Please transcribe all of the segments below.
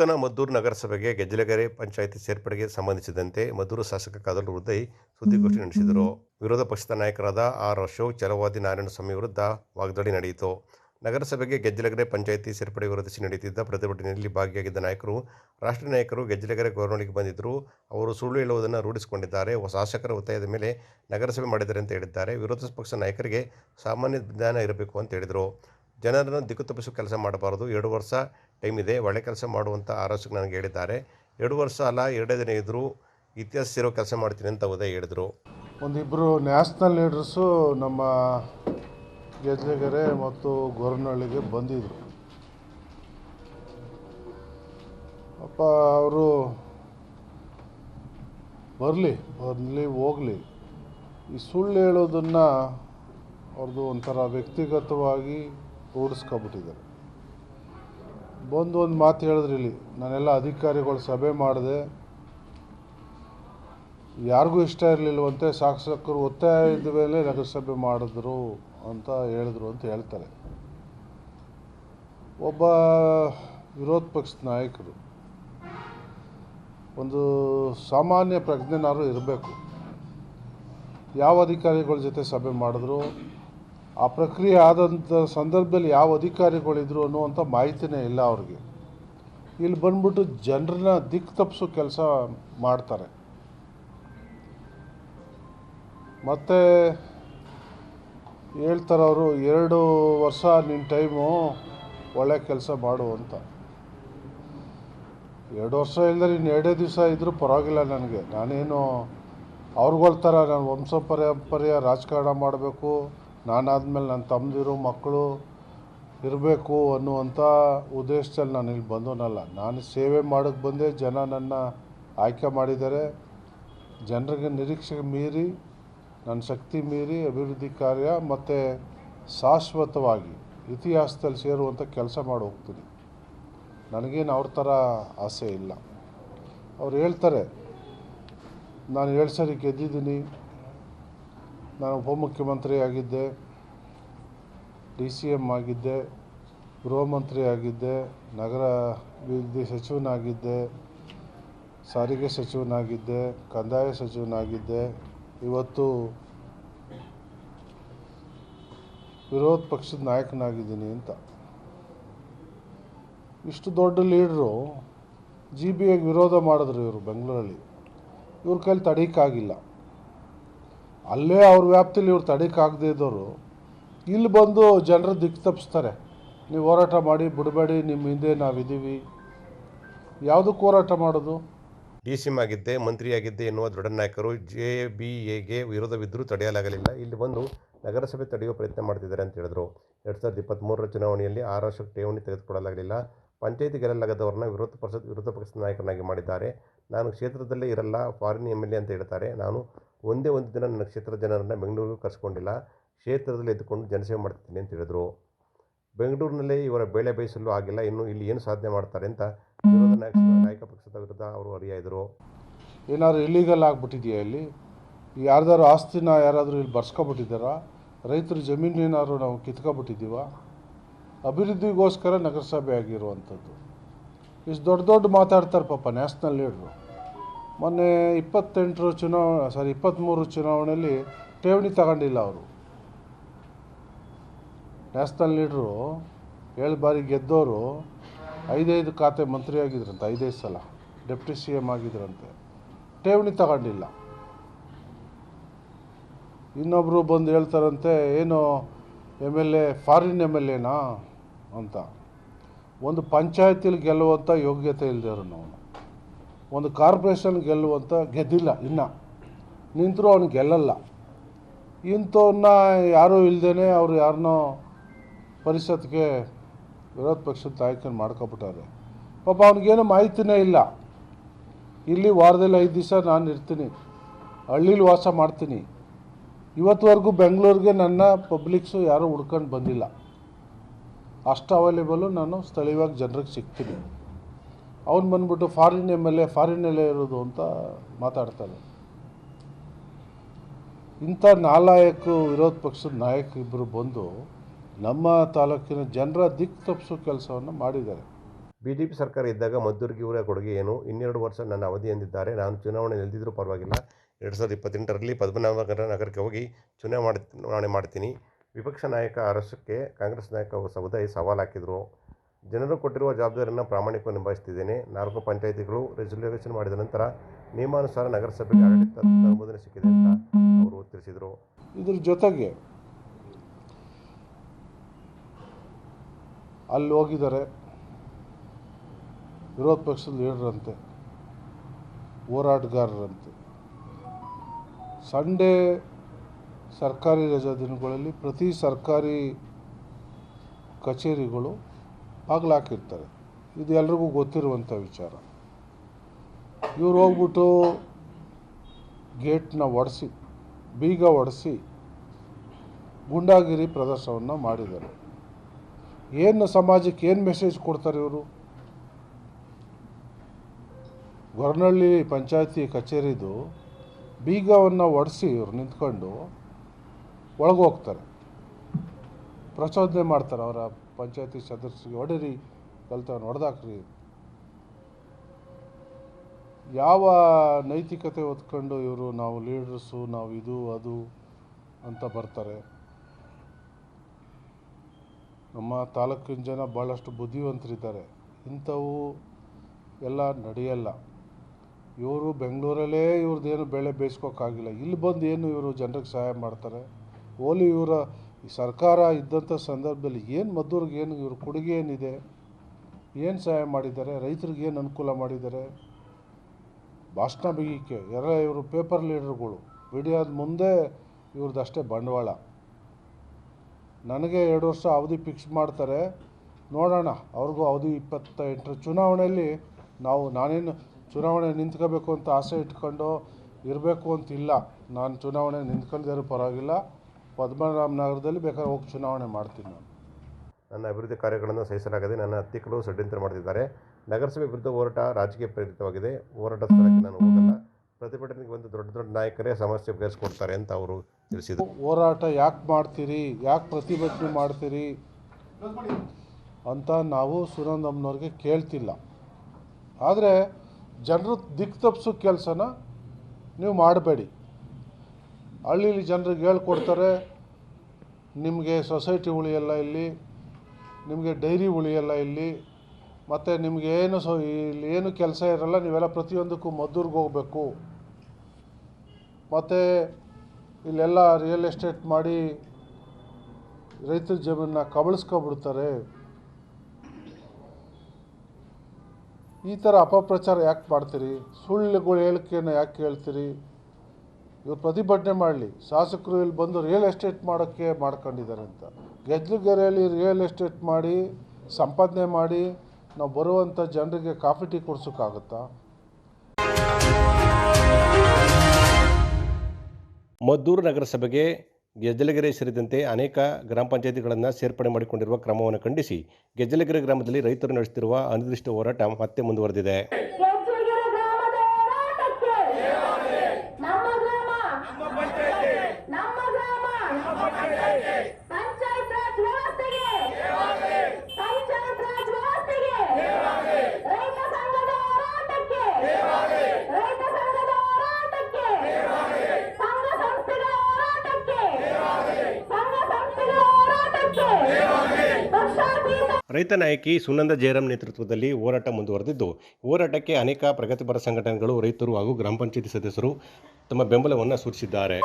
ನೂತನ ಮದ್ದೂರು ನಗರಸಭೆಗೆ ಗೆಜ್ಜಲಗೆರೆ ಪಂಚಾಯಿತಿ ಸೇರ್ಪಡೆಗೆ ಸಂಬಂಧಿಸಿದಂತೆ ಮದ್ದೂರು ಶಾಸಕ ಕದಲ್ ಹೃದಯ್ ಸುದ್ದಿಗೋಷ್ಠಿ ನಡೆಸಿದರು. ವಿರೋಧ ಪಕ್ಷದ ನಾಯಕರಾದ ಆರ್ ಅಶೋಕ್ ನಾರಾಯಣ ನಾರಾಯಣಸ್ವಾಮಿ ವಿರುದ್ಧ ವಾಗ್ದಾಳಿ ನಡೆಯಿತು. ನಗರಸಭೆಗೆ ಗೆಜ್ಜಲಗೆರೆ ಪಂಚಾಯಿತಿ ಸೇರ್ಪಡೆ ವಿರೋಧಿಸಿ ನಡೆಯುತ್ತಿದ್ದ ಪ್ರತಿಭಟನೆಯಲ್ಲಿ ಭಾಗಿಯಾಗಿದ್ದ ನಾಯಕರು ರಾಷ್ಟ್ರ ನಾಯಕರು ಗೆಜ್ಜಲಗೆರೆ ಗೌರವಣಿಗೆ ಬಂದಿದ್ದರು. ಅವರು ಸುಳ್ಳು ಹೇಳುವುದನ್ನು ರೂಢಿಸಿಕೊಂಡಿದ್ದಾರೆ. ಶಾಸಕರ ಒತ್ತಾಯದ ಮೇಲೆ ನಗರಸಭೆ ಮಾಡಿದ್ದಾರೆ ಅಂತ ಹೇಳಿದ್ದಾರೆ. ವಿರೋಧ ಪಕ್ಷ ನಾಯಕರಿಗೆ ಸಾಮಾನ್ಯ ಜ್ಞಾನ ಇರಬೇಕು ಅಂತ ಹೇಳಿದರು. ಜನರನ್ನು ದಿಕ್ಕು ತಪ್ಪಿಸುವ ಕೆಲಸ ಮಾಡಬಾರದು. ಎರಡು ವರ್ಷ ಟೈಮ್ ಇದೆ ಒಳ್ಳೆ ಕೆಲಸ ಮಾಡುವಂಥ ಆರೋಸಕ್ಕೆ ನನಗೆ ಹೇಳಿದ್ದಾರೆ. ಎರಡು ವರ್ಷ ಅಲ್ಲ, ಎರಡೇ ದಿನ ಇದ್ದರೂ ಇತಿಹಾಸ ಇರೋ ಕೆಲಸ ಮಾಡ್ತೀನಿ ಅಂತ ಉದಯ್ ಹೇಳಿದರು. ಒಂದಿಬ್ಬರು ನ್ಯಾಷನಲ್ ಲೀಡರ್ಸು ನಮ್ಮ ಗೆಜ್ಜೆಗೆರೆ ಮತ್ತು ಗೊರನಹಳ್ಳಿಗೆ ಬಂದಿದ್ದರು ಅಪ್ಪ, ಅವರು ಬರಲಿ ಬರಲಿ, ಹೋಗಲಿ. ಈ ಸುಳ್ಳು ಹೇಳೋದನ್ನು ಅವ್ರದ್ದು ಒಂಥರ ವ್ಯಕ್ತಿಗತವಾಗಿ ರೂಢಿಸ್ಕೊಬಿಟ್ಟಿದ್ದಾರೆ ಬಂದು ಒಂದು ಮಾತು ಹೇಳಿದ್ರಿ ಇಲ್ಲಿ. ನಾನೆಲ್ಲ ಅಧಿಕಾರಿಗಳು ಸಭೆ ಮಾಡಿದೆ. ಯಾರಿಗೂ ಇಷ್ಟ ಇರಲಿಲ್ಲವಂತೆ ಶಾಸಕರು ಒತ್ತಾಯದ ಮೇಲೆ ನಗರಸಭೆ ಮಾಡಿದ್ರು ಅಂತ ಹೇಳಿದ್ರು ಅಂತ ಹೇಳ್ತಾರೆ. ಒಬ್ಬ ವಿರೋಧ ಪಕ್ಷದ ನಾಯಕರು, ಒಂದು ಸಾಮಾನ್ಯ ಪ್ರಜ್ಞೆನಾರು ಇರಬೇಕು. ಯಾವ ಅಧಿಕಾರಿಗಳ ಜೊತೆ ಸಭೆ ಮಾಡಿದ್ರು? ಆ ಪ್ರಕ್ರಿಯೆ ಆದಂಥ ಸಂದರ್ಭದಲ್ಲಿ ಯಾವ ಅಧಿಕಾರಿಗಳಿದ್ರು ಅನ್ನುವಂಥ ಮಾಹಿತಿನೇ ಇಲ್ಲ ಅವ್ರಿಗೆ. ಇಲ್ಲಿ ಬಂದ್ಬಿಟ್ಟು ಜನರನ್ನ ದಿಕ್ಕು ತಪ್ಪಿಸೋ ಕೆಲಸ ಮಾಡ್ತಾರೆ. ಮತ್ತು ಹೇಳ್ತಾರೆ ಅವರು, ಎರಡು ವರ್ಷ ನಿನ್ನ ಟೈಮು ಒಳ್ಳೆ ಕೆಲಸ ಮಾಡು ಅಂತ. ಎರಡು ವರ್ಷ ಇಲ್ಲದೆ ಇನ್ನು ಎರಡೇ ದಿವಸ ಇದ್ದರೂ ಪರವಾಗಿಲ್ಲ ನನಗೆ. ನಾನೇನು ಅವ್ರಿಗೊಳ್ತಾರೆ ನಾನು ವಂಶ ಪರ್ಯ ರಾಜಕಾರಣ ಮಾಡಬೇಕು ನಾನಾದ್ಮೇಲೆ ನನ್ನ ತಮ್ಮದಿರು ಮಕ್ಕಳು ಇರಬೇಕು ಅನ್ನುವಂಥ ಉದ್ದೇಶದಲ್ಲಿ ನಾನು ಇಲ್ಲಿ ಬಂದವನಲ್ಲ. ನಾನು ಸೇವೆ ಮಾಡೋಕ್ಕೆ ಬಂದೆ, ಜನ ನನ್ನ ಆಯ್ಕೆ ಮಾಡಿದ್ದಾರೆ. ಜನರಿಗೆ ನಿರೀಕ್ಷೆ ಮೀರಿ, ನನ್ನ ಶಕ್ತಿ ಮೀರಿ, ಅಭಿವೃದ್ಧಿ ಕಾರ್ಯ ಮತ್ತು ಶಾಶ್ವತವಾಗಿ ಇತಿಹಾಸದಲ್ಲಿ ಸೇರುವಂಥ ಕೆಲಸ ಮಾಡಿ ಹೋಗ್ತೀನಿ. ನನಗೇನು ಅವ್ರ ಥರ ಆಸೆ ಇಲ್ಲ. ಅವ್ರು ಹೇಳ್ತಾರೆ, ನಾನು ಏಳು ಸರಿ ಗೆದ್ದಿದ್ದೀನಿ. ನಾನು ಉಪಮುಖ್ಯಮಂತ್ರಿ ಆಗಿದ್ದೆ, ಡಿ ಸಿ ಎಂ ಆಗಿದ್ದೆ, ಗೃಹ ಮಂತ್ರಿ ಆಗಿದ್ದೆ, ನಗರ ಅಭಿವೃದ್ಧಿ ಸಚಿವನಾಗಿದ್ದೆ, ಸಾರಿಗೆ ಸಚಿವನಾಗಿದ್ದೆ, ಕಂದಾಯ ಸಚಿವನಾಗಿದ್ದೆ. ಇವತ್ತು ವಿರೋಧ ಪಕ್ಷದ ನಾಯಕನಾಗಿದ್ದೀನಿ ಅಂತ. ಇಷ್ಟು ದೊಡ್ಡ ಲೀಡ್ರು ಜಿ ಬಿ ಎಗೆ ವಿರೋಧ ಮಾಡಿದ್ರು ಇವರು ಬೆಂಗಳೂರಲ್ಲಿ. ಇವ್ರ ಕೈಲಿ ತಡೀಕಾಗಿಲ್ಲ. ಅಲ್ಲೇ ಅವ್ರ ವ್ಯಾಪ್ತಿಯಲ್ಲಿ ಇವ್ರು ತಡೀಕಾಗದೇ ಇದ್ದವರು, ಇಲ್ಲಿ ಬಂದು ಜನರ ದಿಕ್ಕು ತಪ್ಪಿಸ್ತಾರೆ ನೀವು ಹೋರಾಟ ಮಾಡಿ, ಬಿಡಬೇಡಿ, ನಿಮ್ಮ ಹಿಂದೆ ನಾವಿದ್ದೀವಿ. ಯಾವುದಕ್ಕೆ ಹೋರಾಟ ಮಾಡೋದು? ಡಿ ಸಿ ಎಂ ಆಗಿದ್ದೆ, ಮಂತ್ರಿಯಾಗಿದ್ದೆ ಎನ್ನುವ ದೃಢ ನಾಯಕರು ಜೆ ಬಿ ಎಗೆ ವಿರೋಧವಿದ್ದರೂ ತಡೆಯಲಾಗಲಿಲ್ಲ. ಇಲ್ಲಿ ಬಂದು ನಗರಸಭೆ ತಡೆಯುವ ಪ್ರಯತ್ನ ಮಾಡ್ತಿದ್ದಾರೆ ಅಂತ ಹೇಳಿದರು. ಎರಡು ಸಾವಿರದ ಇಪ್ಪತ್ತ್ಮೂರರ ಚುನಾವಣೆಯಲ್ಲಿ ಆರು ವರ್ಷಕ್ಕೆ ಠೇವಣಿ ತೆಗೆದುಕೊಳ್ಳಲಾಗಲಿಲ್ಲ ಪಂಚಾಯಿತಿ ಗೆಲ್ಲಲಾಗದವ್ರನ್ನ ವಿರೋಧ ಪರಿಷತ್ ವಿರೋಧ ಪಕ್ಷದ ನಾಯಕನಾಗಿ ಮಾಡಿದ್ದಾರೆ. ನಾನು ಕ್ಷೇತ್ರದಲ್ಲೇ ಇರಲ್ಲ ಫಾರಿನ್ ಎಂ ಎಲ್ ಎ ಅಂತ ಹೇಳ್ತಾರೆ. ನಾನು ಒಂದೇ ಒಂದು ದಿನ ನನ್ನ ಕ್ಷೇತ್ರದ ಜನರನ್ನು ಬೆಂಗಳೂರಿಗೆ ಕರೆಸ್ಕೊಂಡಿಲ್ಲ. ಕ್ಷೇತ್ರದಲ್ಲಿ ಎದ್ದುಕೊಂಡು ಜನಸೇವೆ ಮಾಡ್ತಿದ್ದೀನಿ ಅಂತ ಹೇಳಿದರು. ಬೆಂಗಳೂರಿನಲ್ಲೇ ಇವರ ಬೇಳೆ ಬೇಯಿಸಲು ಆಗಿಲ್ಲ, ಇನ್ನು ಇಲ್ಲಿ ಏನು ಸಾಧನೆ ಮಾಡ್ತಾರೆ ಅಂತ ವಿರೋಧ ನಾಯಕ ನಾಯಕ ಪಕ್ಷದ ವಿರುದ್ಧ ಅವರು ಅರಿಯಾಯಿದರು. ಏನಾದರೂ ಇಲ್ಲೀಗಲ್ ಆಗಿಬಿಟ್ಟಿದೆಯಾ ಇಲ್ಲಿ? ಯಾರ್ದಾರು ಆಸ್ತಿನ ಯಾರಾದರೂ ಇಲ್ಲಿ ಬರ್ಸ್ಕೊಬಿಟ್ಟಿದ್ದಾರಾ? ರೈತರ ಜಮೀನು ಏನಾದ್ರು ನಾವು ಕಿತ್ಕೊಬಿಟ್ಟಿದ್ದೀವ? ಅಭಿವೃದ್ಧಿಗೋಸ್ಕರ ನಗರಸಭೆ ಆಗಿರುವಂಥದ್ದು. ಇಷ್ಟು ದೊಡ್ಡ ದೊಡ್ಡ ಮಾತಾಡ್ತಾರೆ ಪಾಪ ನ್ಯಾಷನಲ್ ಲೀಡ್ರು. ಮೊನ್ನೆ ಇಪ್ಪತ್ತೆಂಟರ ಚುನಾವಣೆ ಸಾರಿ ಇಪ್ಪತ್ತ್ಮೂರು ಚುನಾವಣೆಯಲ್ಲಿ ಠೇವಣಿ ತಗೊಂಡಿಲ್ಲ ಅವರು. ನ್ಯಾಷನಲ್ ಲೀಡ್ರು ಏಳು ಬಾರಿ ಗೆದ್ದವರು ಐದೈದು ಖಾತೆ ಮಂತ್ರಿ ಆಗಿದ್ರಂತೆ ಐದೈದು ಸಲ, ಡೆಪ್ಟಿ ಸಿ ಎಂ ಆಗಿದ್ರಂತೆ. ಠೇವಣಿ ತಗೊಂಡಿಲ್ಲ. ಇನ್ನೊಬ್ಬರು ಬಂದು ಹೇಳ್ತಾರಂತೆ, ಏನು M L A, foreign M L ಎನಾ ಅಂತ. ಒಂದು ಪಂಚಾಯತಿಲಿ ಗೆಲ್ಲುವಂಥ ಯೋಗ್ಯತೆ ಇಲ್ಲದೆ ನಾವು ಒಂದು ಕಾರ್ಪೊರೇಷನ್ ಗೆಲ್ಲುವಂಥ ಗೆದ್ದಿಲ್ಲ, ಇನ್ನು. ನಿಂತರೂ ಅವನು ಗೆಲ್ಲಲ್ಲ. ಇಂಥವನ್ನ ಯಾರೂ ಇಲ್ಲದೇ ಅವರು ಯಾರನ್ನೋ ಪರಿಷತ್ಗೆ ವಿರೋಧ ಪಕ್ಷದ ತಾಯ್ಕೊಂಡು ಮಾಡ್ಕೊಬಿಟ್ಟಾರೆ. ಪಾಪ ಅವ್ನಿಗೇನು ಮಾಹಿತಿನೇ ಇಲ್ಲ. ಇಲ್ಲಿ ವಾರದಲ್ಲಿ ಐದು ದಿವಸ ನಾನು ಇರ್ತೀನಿ. ಹಳ್ಳೀಲಿ ವಾಸ ಮಾಡ್ತೀನಿ. ಇವತ್ತುವರೆಗೂ ಬೆಂಗಳೂರಿಗೆ ನನ್ನ ಪಬ್ಲಿಕ್ಸು ಯಾರೂ ಹುಡ್ಕೊಂಡು ಬಂದಿಲ್ಲ. ಅಷ್ಟು ಅವೈಲೇಬಲು ನಾನು ಸ್ಥಳೀಯವಾಗಿ ಜನರಿಗೆ ಸಿಗ್ತೀನಿ. ಅವ್ನು ಬಂದ್ಬಿಟ್ಟು ಫಾರಿನ್ ಎಂ ಎಲ್ ಎ ಫಾರಿನಲ್ಲೇ ಇರೋದು ಅಂತ ಮಾತಾಡ್ತಾನೆ. ಇಂಥ ನಾಲಾಯಕು ವಿರೋಧ ಪಕ್ಷದ ನಾಯಕರಿಬ್ಬರು ಬಂದು ನಮ್ಮ ತಾಲೂಕಿನ ಜನರ ದಿಕ್ಕು ತಪ್ಪಿಸೋ ಕೆಲಸವನ್ನು ಮಾಡಿದ್ದಾರೆ. ಬಿ ಜೆ ಪಿ ಸರ್ಕಾರ ಇದ್ದಾಗ ಮದ್ದೂರಿಗೆ ಇವರ ಕೊಡುಗೆ ಏನು? ಇನ್ನೆರಡು ವರ್ಷ ನನ್ನ ಅವಧಿ ಎಂದಿದ್ದಾರೆ. ನಾನು ಚುನಾವಣೆ ನಿಲ್ದಿದ್ರೂ ಪರವಾಗಿಲ್ಲ. ಎರಡು ಸಾವಿರದ ಇಪ್ಪತ್ತೆಂಟರಲ್ಲಿ ಪದ್ಮನಾಭನಗರ ನಗರಕ್ಕೆ ಹೋಗಿ ಚುನಾವಣೆ ಚುನಾವಣೆ ಮಾಡ್ತೀನಿ. ವಿಪಕ್ಷ ನಾಯಕ ಅರಸಕ್ಕೆ ಕಾಂಗ್ರೆಸ್ ನಾಯಕ ಸಮುದಾಯ ಸವಾಲು ಹಾಕಿದರು. ಜನರು ಕೊಟ್ಟಿರುವ ಜವಾಬ್ದಾರಿಯನ್ನು ಪ್ರಾಮಾಣಿಕವಾಗಿ ನಿಭಾಯಿಸ್ತಿದ್ದೇನೆ. ನಾಲ್ಕು ಪಂಚಾಯಿತಿಗಳು ರೆಸಲ್ಯೂಷನ್ ಮಾಡಿದ ನಂತರ ನಿಯಮಾನುಸಾರ ನಗರಸಭೆಗೆ ಆಡಳಿತ ಅನುಮೋದನೆ ಸಿಕ್ಕಿದೆ ಅಂತ ಅವರು ತಿಳಿಸಿದರು. ಇದರ ಜೊತೆಗೆ ಅಲ್ಲಿ ಹೋಗಿದ್ದಾರೆ ವಿರೋಧ ಪಕ್ಷದ ಲೀಡರಂತೆ, ಹೋರಾಟಗಾರರಂತೆ. ಸಂಡೇ ಸರ್ಕಾರಿ ರಜಾ ದಿನಗಳಲ್ಲಿ ಪ್ರತಿ ಸರ್ಕಾರಿ ಕಚೇರಿಗಳು ಹಾಕಿರ್ತಾರೆ. ಇದು ಎಲ್ರಿಗೂ ಗೊತ್ತಿರುವಂಥ ವಿಚಾರ. ಇವ್ರು ಹೋಗ್ಬಿಟ್ಟು ಗೇಟ್ನ ಒಡೆಸಿ, ಬೀಗ ಒಡೆಸಿ ಗುಂಡಾಗಿರಿ ಪ್ರದರ್ಶನವನ್ನು ಮಾಡಿದ್ದಾರೆ. ಏನು ಸಮಾಜಕ್ಕೆ ಏನು ಮೆಸೇಜ್ ಕೊಡ್ತಾರೆ ಇವರು? ಗೊರನಹಳ್ಳಿ ಪಂಚಾಯತಿ ಕಚೇರಿದು ಬೀಗವನ್ನು ಒಡೆಸಿ ಇವ್ರು ನಿಂತ್ಕೊಂಡು ಒಳಗೆ ಹೋಗ್ತಾರೆ ಪ್ರಚೋದನೆ ಮಾಡ್ತಾರೆ ಅವರ ಪಂಚಾಯತಿ ಸದಸ್ಯರಿಗೆ. ಹೊಡೀರಿ ಕಲ್ತವ್ರು ಹೊಡೆದಾಕ್ರಿ. ಯಾವ ನೈತಿಕತೆ ಹೊತ್ಕೊಂಡು ಇವರು ನಾವು ಲೀಡರ್ಸು, ನಾವು ಇದು, ಅದು ಅಂತ ಬರ್ತಾರೆ. ನಮ್ಮ ತಾಲೂಕಿನ ಜನ ಭಾಳಷ್ಟು ಬುದ್ಧಿವಂತರಿದ್ದಾರೆ. ಇಂಥವು ಎಲ್ಲ ನಡೆಯಲ್ಲ. ಇವರು ಬೆಂಗಳೂರಲ್ಲೇ ಇವ್ರದ್ದೇನು ಬೆಳೆ ಬೇಯಿಸ್ಕೋಕ್ಕಾಗಿಲ್ಲ. ಇಲ್ಲಿ ಬಂದು ಏನು ಇವರು ಜನರಿಗೆ ಸಹಾಯ ಮಾಡ್ತಾರೆ? ಓಲಿ ಇವರ ಸರ್ಕಾರ ಇದ್ದಂಥ ಸಂದರ್ಭದಲ್ಲಿ ಏನು ಮದ್ದೂರಿಗೆ ಏನು ಇವ್ರ ಕೊಡುಗೆ ಏನಿದೆ? ಏನು ಸಹಾಯ ಮಾಡಿದ್ದಾರೆ? ರೈತರಿಗೆ ಏನು ಅನುಕೂಲ ಮಾಡಿದ್ದಾರೆ? ಭಾಷಣ ಬಿಗಿಕೆ, ಎಲ್ಲ ಇವರು ಪೇಪರ್ ಲೀಡರ್ಗಳು ಬಿಡಿಯಾದ ಮುಂದೆ ಇವ್ರದ್ದು ಅಷ್ಟೇ ಬಂಡವಾಳ. ನನಗೆ ಎರಡು ವರ್ಷ ಅವಧಿ ಫಿಕ್ಸ್ ಮಾಡ್ತಾರೆ. ನೋಡೋಣ, ಅವ್ರಿಗೂ ಅವಧಿ ಇಪ್ಪತ್ತ ಎಂಟರ ಚುನಾವಣೆಯಲ್ಲಿ ನಾವು ನಾನೇನು ಚುನಾವಣೆ ನಿಂತ್ಕೋಬೇಕು ಅಂತ ಆಸೆ ಇಟ್ಕೊಂಡು ಇರಬೇಕು ಅಂತಿಲ್ಲ. ನಾನು ಚುನಾವಣೆ ನಿಂತ್ಕೊಂಡಿದ್ದರೂ ಪರವಾಗಿಲ್ಲ. ಪದ್ಮನಾಭ ನಗರದಲ್ಲಿ ಬೇಕಾದ್ರೆ ಹೋಗಿ ಚುನಾವಣೆ ಮಾಡ್ತೀನಿ ನಾನು. ನನ್ನ ಅಭಿವೃದ್ಧಿ ಕಾರ್ಯಗಳನ್ನು ಸಹಿಸಲಾಗದೆ ನನ್ನ ಹತ್ತಿಕ್ಕಲು ಷಡ್ಯಂತ್ರ ಮಾಡುತ್ತಿದ್ದಾರೆ ನಗರಸಭೆ ವಿರುದ್ಧ ಹೋರಾಟ ರಾಜಕೀಯ ಪ್ರೇರಿತವಾಗಿದೆ. ಹೋರಾಟ ಸ್ಥಳಕ್ಕೆ ನಾನು ಹೋಗಲ್ಲ. ಪ್ರತಿಭಟನೆಗೆ ಬಂದು ದೊಡ್ಡ ದೊಡ್ಡ ನಾಯಕರೇ ಸಮಸ್ಯೆ ಬಗೆಹರಿಸ್ಕೊಡ್ತಾರೆ ಅಂತ ಅವರು ತಿಳಿಸಿದರು. ಹೋರಾಟ ಯಾಕೆ ಮಾಡ್ತೀರಿ? ಯಾಕೆ ಪ್ರತಿಭಟನೆ ಮಾಡ್ತೀರಿ? ಅಂತ ನಾವು ಸುನಂದಮ್ಮನವ್ರಿಗೆ ಕೇಳ್ತಿಲ್ಲ. ಆದರೆ ಜನರು ದಿಕ್ಕು ತಪ್ಪಿಸೋ ಕೆಲಸನ ನೀವು ಮಾಡಬೇಡಿ. ಹಳ್ಳೀಲಿ ಜನರಿಗೆ ಹೇಳ್ಕೊಡ್ತಾರೆ ನಿಮಗೆ ಸೊಸೈಟಿ ಉಳಿಯಲ್ಲ ಇಲ್ಲಿ, ನಿಮಗೆ ಡೈರಿ ಉಳಿಯಲ್ಲ ಇಲ್ಲಿ, ಮತ್ತು ನಿಮಗೆ ಏನು ಸೊ ಇಲ್ಲಿ ಏನು ಕೆಲಸ ಇರಲ್ಲ, ನೀವೆಲ್ಲ ಪ್ರತಿಯೊಂದಕ್ಕೂ ಮದ್ದೂರ್ಗೆ ಹೋಗಬೇಕು. ಮತ್ತು ಇಲ್ಲೆಲ್ಲ ರಿಯಲ್ ಎಸ್ಟೇಟ್ ಮಾಡಿ ರೈತರ ಜಮೀನನ್ನ ಕಬಳಿಸ್ಕೊಬಿಡ್ತಾರೆ. ಈ ಥರ ಅಪಪ್ರಚಾರ ಯಾಕೆ ಮಾಡ್ತೀರಿ? ಸುಳ್ಳುಗಳು, ಹೇಳಿಕೆಯನ್ನು ಯಾಕೆ ಹೇಳ್ತೀರಿ ಇವ್ರು ಪ್ರತಿಭಟನೆ ಮಾಡಲಿ. ಶಾಸಕರು ಇಲ್ಲಿ ಬಂದು ರಿಯಲ್ ಎಸ್ಟೇಟ್ ಮಾಡೋಕ್ಕೆ ಮಾಡ್ಕೊಂಡಿದ್ದಾರೆ ಅಂತ. ಗೆಜ್ಲುಗೆರೆಯಲ್ಲಿ ರಿಯಲ್ ಎಸ್ಟೇಟ್ ಮಾಡಿ, ಸಂಪಾದನೆ ಮಾಡಿ, ನಾವು ಬರುವಂಥ ಜನರಿಗೆ ಕಾಫಿ, ಟೀ ಕೊಡ್ಸೋಕ್ಕಾಗುತ್ತಾ? ಮದ್ದೂರು ನಗರಸಭೆಗೆ ಗೆಜ್ಜಲಗೆರೆ ಸೇರಿದಂತೆ ಅನೇಕ ಗ್ರಾಮ ಪಂಚಾಯತಿಗಳನ್ನು ಸೇರ್ಪಡೆ ಮಾಡಿಕೊಂಡಿರುವ ಕ್ರಮವನ್ನು ಖಂಡಿಸಿ, ಗೆಜ್ಜಲಗೆರೆ ಗ್ರಾಮದಲ್ಲಿ ರೈತರು ನಡೆಸುತ್ತಿರುವ ಅನಿರ್ದಿಷ್ಟ ಹೋರಾಟ ಮತ್ತೆ ಮುಂದುವರೆದಿದೆ ಕೆಂಚಗಿರಿ ಗ್ರಾಮದ ಹೋರಾಟಕ್ಕೆ ನಮ್ಮ ಗ್ರಾಮ ನಮ್ಮ ಗ್ರಾಮ ಪಂಚಾಯತ್ ರಾಜ್ ವ್ಯವಸ್ಥೆಗೆ ಪಂಚಾಯತ್ ರಾಜ್ ವ್ಯವಸ್ಥೆಗೆ ರೈತ ಸಂಘದ ಹೋರಾಟಕ್ಕೆ ರೈತ ಸಂಘದ ಹೋರಾಟಕ್ಕೆ ಸಂಘ ಸಂಸ್ಥೆಗಳ ಹೋರಾಟಕ್ಕೆ ಸಂಘ ಸಂಸ್ಥೆಗಳ ಹೋರಾಟಕ್ಕೆ ಪಕ್ಷಾತೀತ ರೈತ ನಾಯಕಿ ಸುನಂದ ಜಯರಾಮ್ ನೇತೃತ್ವದಲ್ಲಿ ಹೋರಾಟ ಮುಂದುವರೆದಿದ್ದು, ಹೋರಾಟಕ್ಕೆ ಅನೇಕ ಪ್ರಗತಿಪರ ಸಂಘಟನೆಗಳು, ರೈತರು ಹಾಗೂ ಗ್ರಾಮ ಪಂಚಾಯಿತಿ ಸದಸ್ಯರು ತಮ್ಮ ಬೆಂಬಲವನ್ನು ಸೂಚಿಸಿದ್ದಾರೆ.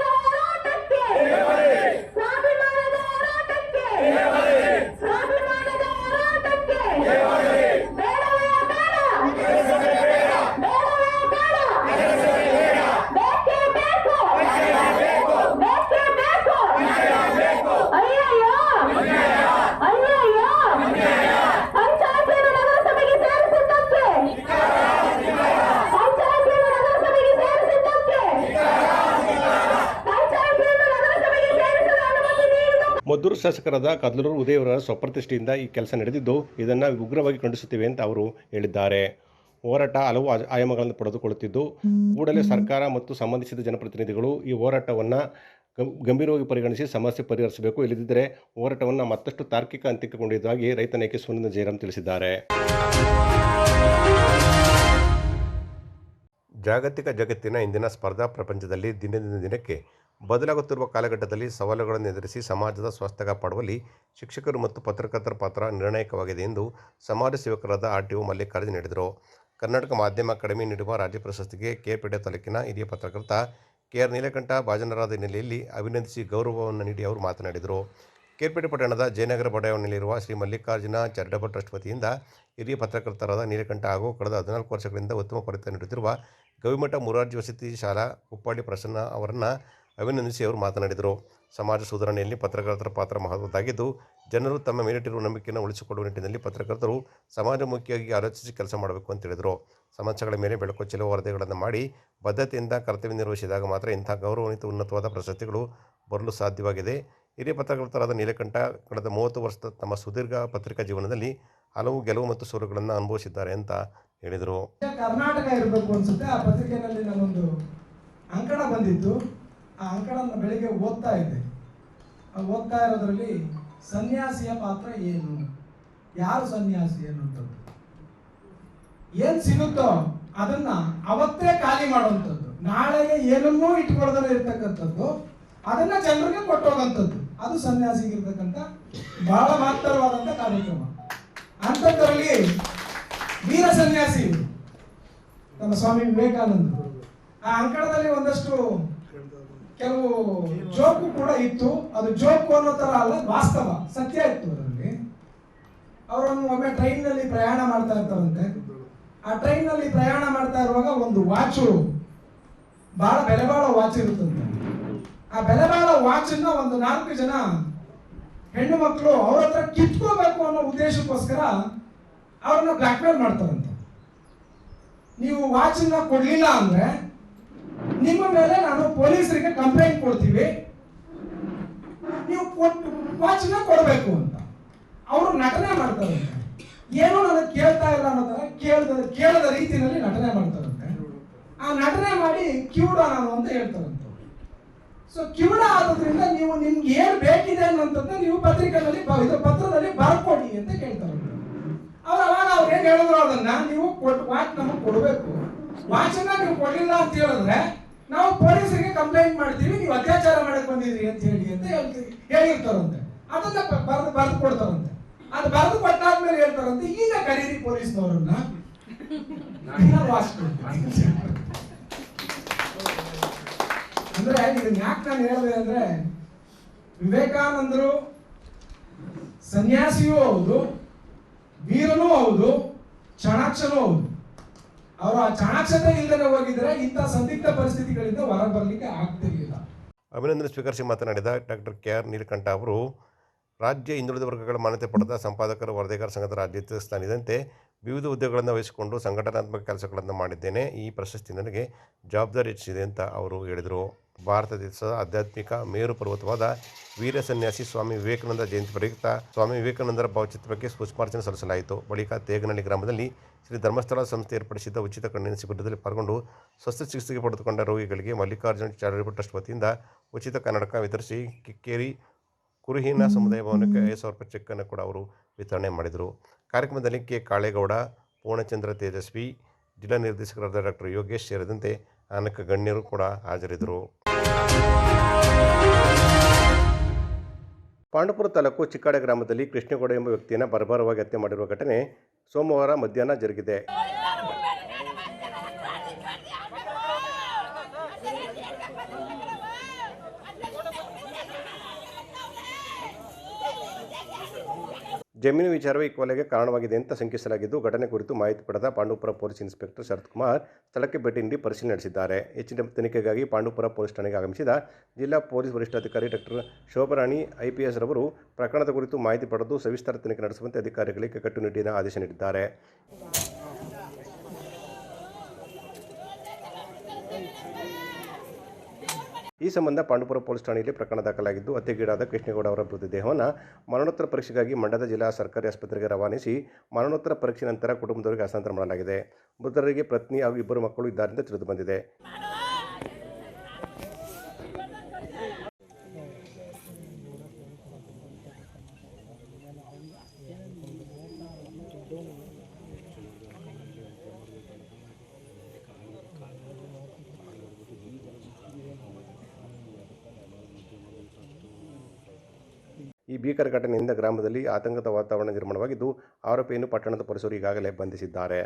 ಮದ್ದೂರು ಶಾಸಕರಾದ ಕದ್ಲೂರು ಉದಯವರ ಸ್ವಪ್ರತಿಷ್ಠೆಯಿಂದ ಈ ಕೆಲಸ ನಡೆದಿದ್ದು ಇದನ್ನು ಉಗ್ರವಾಗಿ ಖಂಡಿಸುತ್ತೇವೆ ಅಂತ ಅವರು ಹೇಳಿದ್ದಾರೆ. ಹೋರಾಟ ಹಲವು ಆಯಾಮಗಳನ್ನು ಪಡೆದುಕೊಳ್ಳುತ್ತಿದ್ದು ಕೂಡಲೇ ಸರ್ಕಾರ ಮತ್ತು ಸಂಬಂಧಿಸಿದ ಜನಪ್ರತಿನಿಧಿಗಳು ಈ ಹೋರಾಟವನ್ನು ಗಂಭೀರವಾಗಿ ಪರಿಗಣಿಸಿ ಸಮಸ್ಯೆ ಪರಿಹರಿಸಬೇಕು. ಇಲ್ಲದಿದ್ದರೆ ಹೋರಾಟವನ್ನು ಮತ್ತಷ್ಟು ತಾರ್ಕಿಕ ಅಂತ್ಯಕ್ಕೆ ಕೊಂಡಿದ್ದಾಗಿ ರೈತ ನಾಯಕಿ ಸುನಂದ ಜಯರಾಮ್ ತಿಳಿಸಿದ್ದಾರೆ. ಜಾಗತಿಕ ಜಗತ್ತಿನ ಇಂದಿನ ಸ್ಪರ್ಧಾ ಪ್ರಪಂಚದಲ್ಲಿ ದಿನದಿಂದ ದಿನಕ್ಕೆ ಬದಲಾಗುತ್ತಿರುವ ಕಾಲಘಟ್ಟದಲ್ಲಿ ಸವಾಲುಗಳನ್ನು ಎದುರಿಸಿ ಸಮಾಜದ ಸ್ವಾಸ್ಥ್ಯ ಕಾಪಾಡುವಲ್ಲಿ ಶಿಕ್ಷಕರು ಮತ್ತು ಪತ್ರಕರ್ತರ ಪಾತ್ರ ನಿರ್ಣಾಯಕವಾಗಿದೆ ಎಂದು ಸಮಾಜ ಸೇವಕರಾದ ಆರ್ ಟಿ ಒ ಮಲ್ಲಿಕಾರ್ಜುನ್ ಹೇಳಿದರು. ಕರ್ನಾಟಕ ಮಾಧ್ಯಮ ಅಕಾಡೆಮಿ ನೀಡುವ ರಾಜ್ಯ ಪ್ರಶಸ್ತಿಗೆ ಕೆಪೇಟೆ ತಾಲೂಕಿನ ಹಿರಿಯ ಪತ್ರಕರ್ತ ಕೆ ಆರ್ ನೀಲಕಂಠ ಭಾಜನರಾದ ಹಿನ್ನೆಲೆಯಲ್ಲಿ ಅಭಿನಂದಿಸಿ ಗೌರವವನ್ನು ನೀಡಿ ಅವರು ಮಾತನಾಡಿದರು. ಕೇರ್ಪೇಟೆ ಪಟ್ಟಣದ ಜಯನಗರ ಬಡಾವಣೆಯಲ್ಲಿರುವ ಶ್ರೀ ಮಲ್ಲಿಕಾರ್ಜುನ ಚಾರಿಟಬಲ್ ಟ್ರಸ್ಟ್ ವತಿಯಿಂದ ಹಿರಿಯ ಪತ್ರಕರ್ತರಾದ ನೀಲಕಂಠ ಹಾಗೂ ಕಳೆದ ಹದಿನಾಲ್ಕು ವರ್ಷಗಳಿಂದ ಉತ್ತಮ ಫಲಿತ ನೀಡುತ್ತಿರುವ ಗವಿಮಠ ಮುರಾರ್ಜಿ ವಸತಿ ಶಾಲಾ ಕುಪ್ಪಾಡಿ ಪ್ರಸನ್ನ ಅವರನ್ನು ಅಭಿನಂದಿಸಿ ಅವರು ಮಾತನಾಡಿದರು. ಸಮಾಜ ಸುಧಾರಣೆಯಲ್ಲಿ ಪತ್ರಕರ್ತರ ಪಾತ್ರ ಮಹತ್ವದ್ದಾಗಿದ್ದು, ಜನರು ತಮ್ಮ ಮೇಲಿಟ್ಟಿರುವ ನಂಬಿಕೆಯನ್ನು ಉಳಿಸಿಕೊಳ್ಳುವ ನಿಟ್ಟಿನಲ್ಲಿ ಪತ್ರಕರ್ತರು ಸಮಾಜಮುಖಿಯಾಗಿ ಆಲೋಚಿಸಿ ಕೆಲಸ ಮಾಡಬೇಕು ಅಂತ ಹೇಳಿದರು. ಸಮಸ್ಯೆಗಳ ಮೇಲೆ ಬೆಳಕು ಚೆಲುವ ವರದಿಗಳನ್ನು ಮಾಡಿ, ಬದ್ಧತೆಯಿಂದ ಕರ್ತವ್ಯ ನಿರ್ವಹಿಸಿದಾಗ ಮಾತ್ರ ಇಂಥ ಗೌರವಾನ್ವಿತ, ಉನ್ನತವಾದ ಪ್ರಶಸ್ತಿಗಳು ಬರಲು ಸಾಧ್ಯವಾಗಿದೆ. ಹಿರಿಯ ಪತ್ರಕರ್ತರಾದ ನೀಲಕಂಠ ಕಳೆದ ಮೂವತ್ತು ವರ್ಷದ ತಮ್ಮ ಸುದೀರ್ಘ ಪತ್ರಿಕಾ ಜೀವನದಲ್ಲಿ ಹಲವು ಗೆಲುವು ಮತ್ತು ಸೋಲುಗಳನ್ನು ಅನುಭವಿಸಿದ್ದಾರೆ ಅಂತ ಹೇಳಿದರು. ಕರ್ನಾಟಕ ಇರಬೇಕು ಅನ್ಸುತ್ತೆ. ಆ ಪತ್ರಿಕೆಯಲ್ಲಿ ನಾನೊಂದು ಅಂಕಣ ಬಂದಿತ್ತು. ಆ ಅಂಕಣನ ಬೆಳಿಗ್ಗೆ ಓದ್ತಾ ಇದ್ದೆ. ಓದ್ತಾ ಇರೋದ್ರಲ್ಲಿ ಸನ್ಯಾಸಿಯ ಪಾತ್ರ ಏನು? ಯಾರು ಸನ್ಯಾಸಿ ಅನ್ನುವಂಥದ್ದು? ಏನು ಸಿಗುತ್ತೋ ಅದನ್ನ ಅವತ್ತೇ ಖಾಲಿ ಮಾಡುವಂಥದ್ದು. ನಾಳೆಗೆ ಏನನ್ನೂ ಇಟ್ಕೊಳ್ದೇ ಇರ್ತಕ್ಕಂಥದ್ದು, ಅದನ್ನ ಜನರಿಗೆ ಕೊಟ್ಟೋಗಂಥದ್ದು ಅದು ಸನ್ಯಾಸಿಗಿರ್ತಕ್ಕಂಥ ಬಹಳ ಮಹತ್ತರವಾದಂಥ ಕಾರ್ಯಕ್ರಮ. ಅಂಥದ್ದರಲ್ಲಿ ವೀರ ಸನ್ಯಾಸಿ ನಮ್ಮ ಸ್ವಾಮಿ ವಿವೇಕಾನಂದರು. ಆ ಅಂಕಣದಲ್ಲಿ ಒಂದಷ್ಟು ಕೆಲವು ಜೋಕು ಕೂಡ ಇತ್ತು. ಅದು ಜೋಕು ಅನ್ನೋ ತರ ಅಲ್ಲ ವಾಸ್ತವ. ಸತ್ಯ ಇತ್ತು ಅದರಲ್ಲಿ. ಅವರನ್ನು ಒಮ್ಮೆ ಟ್ರೈನ್ನಲ್ಲಿ ಪ್ರಯಾಣ ಮಾಡ್ತಾ ಇರ್ತಾರಂತೆ. ಆ ಟ್ರೈನ್ನಲ್ಲಿ ಪ್ರಯಾಣ ಮಾಡ್ತಾ ಇರುವಾಗ ಒಂದು ವಾಚು ಬಹಳ ಬೆಲೆ ಬಾಳೋ ವಾಚ್ ಇರುತ್ತಂತೆ. ಆ ಬೆಲೆ ಬಾಳೋ ವಾಚನ್ನ ಒಂದು ನಾಲ್ಕು ಜನ ಹೆಣ್ಣು ಮಕ್ಕಳು ಅವ್ರ ಹತ್ರ ಕಿತ್ಕೋಬೇಕು ಅನ್ನೋ ಉದ್ದೇಶಕ್ಕೋಸ್ಕರ ಅವ್ರನ್ನ ಬ್ಲಾಕ್ ಮೇಲ್ ಮಾಡ್ತಾರಂತೆ. ನೀವು ವಾಚನ್ನ ಕೊಡ್ಲಿಲ್ಲ ಅಂದ್ರೆ ನಿಮ್ಮ ಮೇಲೆ ನಾನು ಪೊಲೀಸರಿಗೆ ಕಂಪ್ಲೇಂಟ್ ಕೊಡ್ತೀವಿ. ನೀವು ಕೊಟ್ಟು ವಾಚನ್ನ ಕೊಡಬೇಕು ಅಂತ. ಅವರು ನಟನೆ ಮಾಡ್ತಾರೆ ಏನೋ ನನಗೆ ಕೇಳ್ತಾ ಇಲ್ಲ ಅನ್ನೋ ಕೇಳಿದ, ಕೇಳ್ದ ರೀತಿಯಲ್ಲಿ ನಟನೆ ಮಾಡ್ತಾರಂತೆ ಆ ನಟನೆ ಮಾಡಿ ಕಿವುಡ ನಾನು ಅಂತ ಹೇಳ್ತಾರಂತೆ ಸೊ ಕಿವುಡ ಆದ್ರಿಂದ ನೀವು ನಿಮ್ಗೆ ಏನು ಬೇಕಿದೆ ಅನ್ನೋಂಥದ್ದು ನೀವು ಪತ್ರಿಕೆಯಲ್ಲಿ ಇದು ಪತ್ರದಲ್ಲಿ ಬರ್ಕೊಡಿ ಅಂತ ಕೇಳ್ತಾರಂತೆ ಅವ್ರು ಅವಾಗ ಅವ್ರು ಏನ್ ಹೇಳಿದ್ರು ಅದನ್ನ ನೀವು ಕೊಟ್ಟು ವಾಚ್ ನಮಗೆ ಕೊಡಬೇಕು. ವಾಚನ್ನ ನೀವು ಕೊಡಲಿಲ್ಲ ಅಂತ ಹೇಳಿದ್ರೆ ನಾವು ಪೊಲೀಸರಿಗೆ ಕಂಪ್ಲೇಂಟ್ ಮಾಡ್ತೀವಿ, ನೀವು ಅತ್ಯಾಚಾರ ಮಾಡಕ್ ಬಂದಿದ್ರಿ ಅಂತ ಹೇಳಿ ಅಂತ ಹೇಳ್ತೀವಿ. ಹೇಳಿರ್ತಾರಂತೆ. ಅದನ್ನ ಬರೆದು ಬರೆದು ಕೊಡ್ತಾರಂತೆ. ಅದು ಬರೆದು ಕೊಟ್ಟಾದ್ಮೇಲೆ ಹೇಳ್ತಾರಂತೆ, ಈಗ ಕರೀರಿ ಪೊಲೀಸ್ನವರನ್ನ. ಅಂದ್ರೆ ಇದನ್ನ ಯಾಕೆ ನಾನು ಹೇಳಿದೆ ಅಂದ್ರೆ, ವಿವೇಕಾನಂದರು ಸನ್ಯಾಸಿಯೂ ಹೌದು, ವೀರನೂ ಹೌದು ಚಾಣಾಕ್ಷನೂ ಹೌದು. ಅವರು ಆ ಚಾಣಾಕ್ಷತೆ ಇಲ್ಲದೆ ಹೋಗಿದ್ರೆ ಇಂಥ ಸಂದಿಗ್ಧ ಪರಿಸ್ಥಿತಿಗಳಿಂದ ಹೊರ ಬರ್ಲಿಕ್ಕೆ ಆಗ್ತಿರ್ಲಿಲ್ಲ. ಅಭಿನಂದನೆ ಸ್ವೀಕರಿಸಿ ಮಾತನಾಡಿದ ಡಾಕ್ಟರ್ ಕೆ ಆರ್ ನೀಲಕಂಠ ಅವರು, ರಾಜ್ಯ ಹಿಂದುಳಿದ ವರ್ಗಗಳ ಮಾನ್ಯತೆ ಪಡೆದ ಸಂಪಾದಕರು ವರದಿಗಾರ ಸಂಘದ ರಾಜ್ಯಾಧ್ಯಕ್ಷ ಸ್ಥಾನದಂತೆ ವಿವಿಧ ಹುದ್ದೆಗಳನ್ನು ವಹಿಸಿಕೊಂಡು ಸಂಘಟನಾತ್ಮಕ ಕೆಲಸಗಳನ್ನು ಮಾಡಿದ್ದೇನೆ. ಈ ಪ್ರಶಸ್ತಿ ನನಗೆ ಜವಾಬ್ದಾರಿ ಹೆಚ್ಚಿದೆ ಅಂತ ಅವರು ಹೇಳಿದರು. ಭಾರತ ದೇಶದ ಆಧ್ಯಾತ್ಮಿಕ ಮೇರು ಪರ್ವತವಾದ ವೀರ ಸನ್ಯಾಸಿ ಸ್ವಾಮಿ ವಿವೇಕಾನಂದ ಜಯಂತಿ ಪ್ರಯುಕ್ತ ಸ್ವಾಮಿ ವಿವೇಕಾನಂದರ ಭಾವಚಿತ್ರಕ್ಕೆ ಪುಷ್ಪಾರ್ಚನೆ ಸಲ್ಲಿಸಲಾಯಿತು. ಬಳಿಕ ತೇಗನಹಳ್ಳಿ ಗ್ರಾಮದಲ್ಲಿ ಶ್ರೀ ಧರ್ಮಸ್ಥಳ ಸಂಸ್ಥೆ ಏರ್ಪಡಿಸಿದ್ದ ಉಚಿತ ಕಣ್ಣಿನ ಶಿಬಿರದಲ್ಲಿ ಪಾಲ್ಗೊಂಡು ಶಸ್ತ್ರಚಿಕಿತ್ಸೆಗೆ ಪಡೆದುಕೊಂಡ ರೋಗಿಗಳಿಗೆ ಮಲ್ಲಿಕಾರ್ಜುನ ಚಾರಿಟಬಲ್ ಟ್ರಸ್ಟ್ ವತಿಯಿಂದ ಉಚಿತ ಕನ್ನಡಕ ವಿತರಿಸಿ ಕಿಕ್ಕೇರಿ ಕುರುಹಿನ ಸಮುದಾಯ ಭವನಕ್ಕೆ ಐದು ಸಾವಿರ ರೂಪಾಯಿ ಚೆಕ್ಕನ್ನು ಕೂಡ ಅವರು ವಿತರಣೆ ಮಾಡಿದರು. ಕಾರ್ಯಕ್ರಮದಲ್ಲಿ ಕೆ. ಕಾಳೇಗೌಡ ಪೂರ್ಣಚಂದ್ರ ತೇಜಸ್ವಿ ಜಿಲ್ಲಾ ನಿರ್ದೇಶಕರಾದ ಡಾಕ್ಟರ್ ಯೋಗೇಶ್ ಸೇರಿದಂತೆ ಅನೇಕ ಗಣ್ಯರು ಕೂಡ ಹಾಜರಿದ್ದರು. ಪಾಂಡಪುರ ತಾಲೂಕು ಚಿಕ್ಕಾಡೆ ಗ್ರಾಮದಲ್ಲಿ ಕೃಷ್ಣಗೌಡ ಎಂಬ ವ್ಯಕ್ತಿಯನ್ನು ಬರ್ಬರವಾಗಿ ಹತ್ಯೆ ಮಾಡಿರುವ ಘಟನೆ ಸೋಮವಾರ ಮಧ್ಯಾಹ್ನ ಜರುಗಿದೆ. ಜಮೀನು ವಿಚಾರವೇ ಈ ಕೊಲೆಗೆ ಕಾರಣವಾಗಿದೆ ಅಂತ ಶಂಕಿಸಲಾಗಿದ್ದು ಘಟನೆ ಕುರಿತು ಮಾಹಿತಿ ಪಡೆದ ಪಾಂಡವಪುರ ಪೊಲೀಸ್ ಇನ್ಸ್ಪೆಕ್ಟರ್ ಶರತ್ ಕುಮಾರ್ ಸ್ಥಳಕ್ಕೆ ಭೇಟಿ ನೀಡಿ ಪರಿಶೀಲನೆ ನಡೆಸಿದ್ದಾರೆ. ಹೆಚ್ಚಿನ ತನಿಖೆಗಾಗಿ ಪಾಂಡವಪುರ ಪೊಲೀಸ್ ಠಾಣೆಗೆ ಆಗಮಿಸಿದ ಜಿಲ್ಲಾ ಪೊಲೀಸ್ ವರಿಷ್ಠಾಧಿಕಾರಿ ಡಾಕ್ಟರ್ ಶೋಭರಾಣಿ ಐಪಿಎಸ್ ರವರು ಪ್ರಕರಣದ ಕುರಿತು ಮಾಹಿತಿ ಪಡೆದು ಸವಿಸ್ತಾರ ತನಿಖೆ ನಡೆಸುವಂತೆ ಅಧಿಕಾರಿಗಳಿಗೆ ಕಟ್ಟುನಿಟ್ಟಿನ ಆದೇಶ ನೀಡಿದ್ದಾರೆ. ಈ ಸಂಬಂಧ ಪಾಂಡುಪುರ ಪೊಲೀಸ್ ಠಾಣೆಯಲ್ಲಿ ಪ್ರಕರಣ ದಾಖಲಾಗಿದ್ದು, ಹತ್ಯೆಗೀಡಾದ ಕೃಷ್ಣೇಗೌಡ ಅವರ ಮೃತದೇಹವನ್ನು ಮರಣೋತ್ತರ ಪರೀಕ್ಷೆಗಾಗಿ ಮಂಡ್ಯದ ಜಿಲ್ಲಾ ಸರ್ಕಾರಿ ಆಸ್ಪತ್ರೆಗೆ ರವಾನಿಸಿ ಮರಣೋತ್ತರ ಪರೀಕ್ಷೆ ನಂತರ ಕುಟುಂಬದವರಿಗೆ ಹಸ್ತಾಂತರ ಮಾಡಲಾಗಿದೆ. ಮೃತರಿಗೆ ಪತ್ನಿ ಹಾಗೂ ಇಬ್ಬರು ಮಕ್ಕಳು ಇದ್ದಾರೆಂದು ತಿಳಿದು ಭೀಕರ ಘಟನೆಯಿಂದ ಗ್ರಾಮದಲ್ಲಿ ಆತಂಕದ ವಾತಾವರಣ ನಿರ್ಮಾಣವಾಗಿದ್ದು, ಆರೋಪಿಯನ್ನು ಪಟ್ಟಣದ ಪೊಲೀಸರು ಈಗಾಗಲೇ ಬಂಧಿಸಿದ್ದಾರೆ.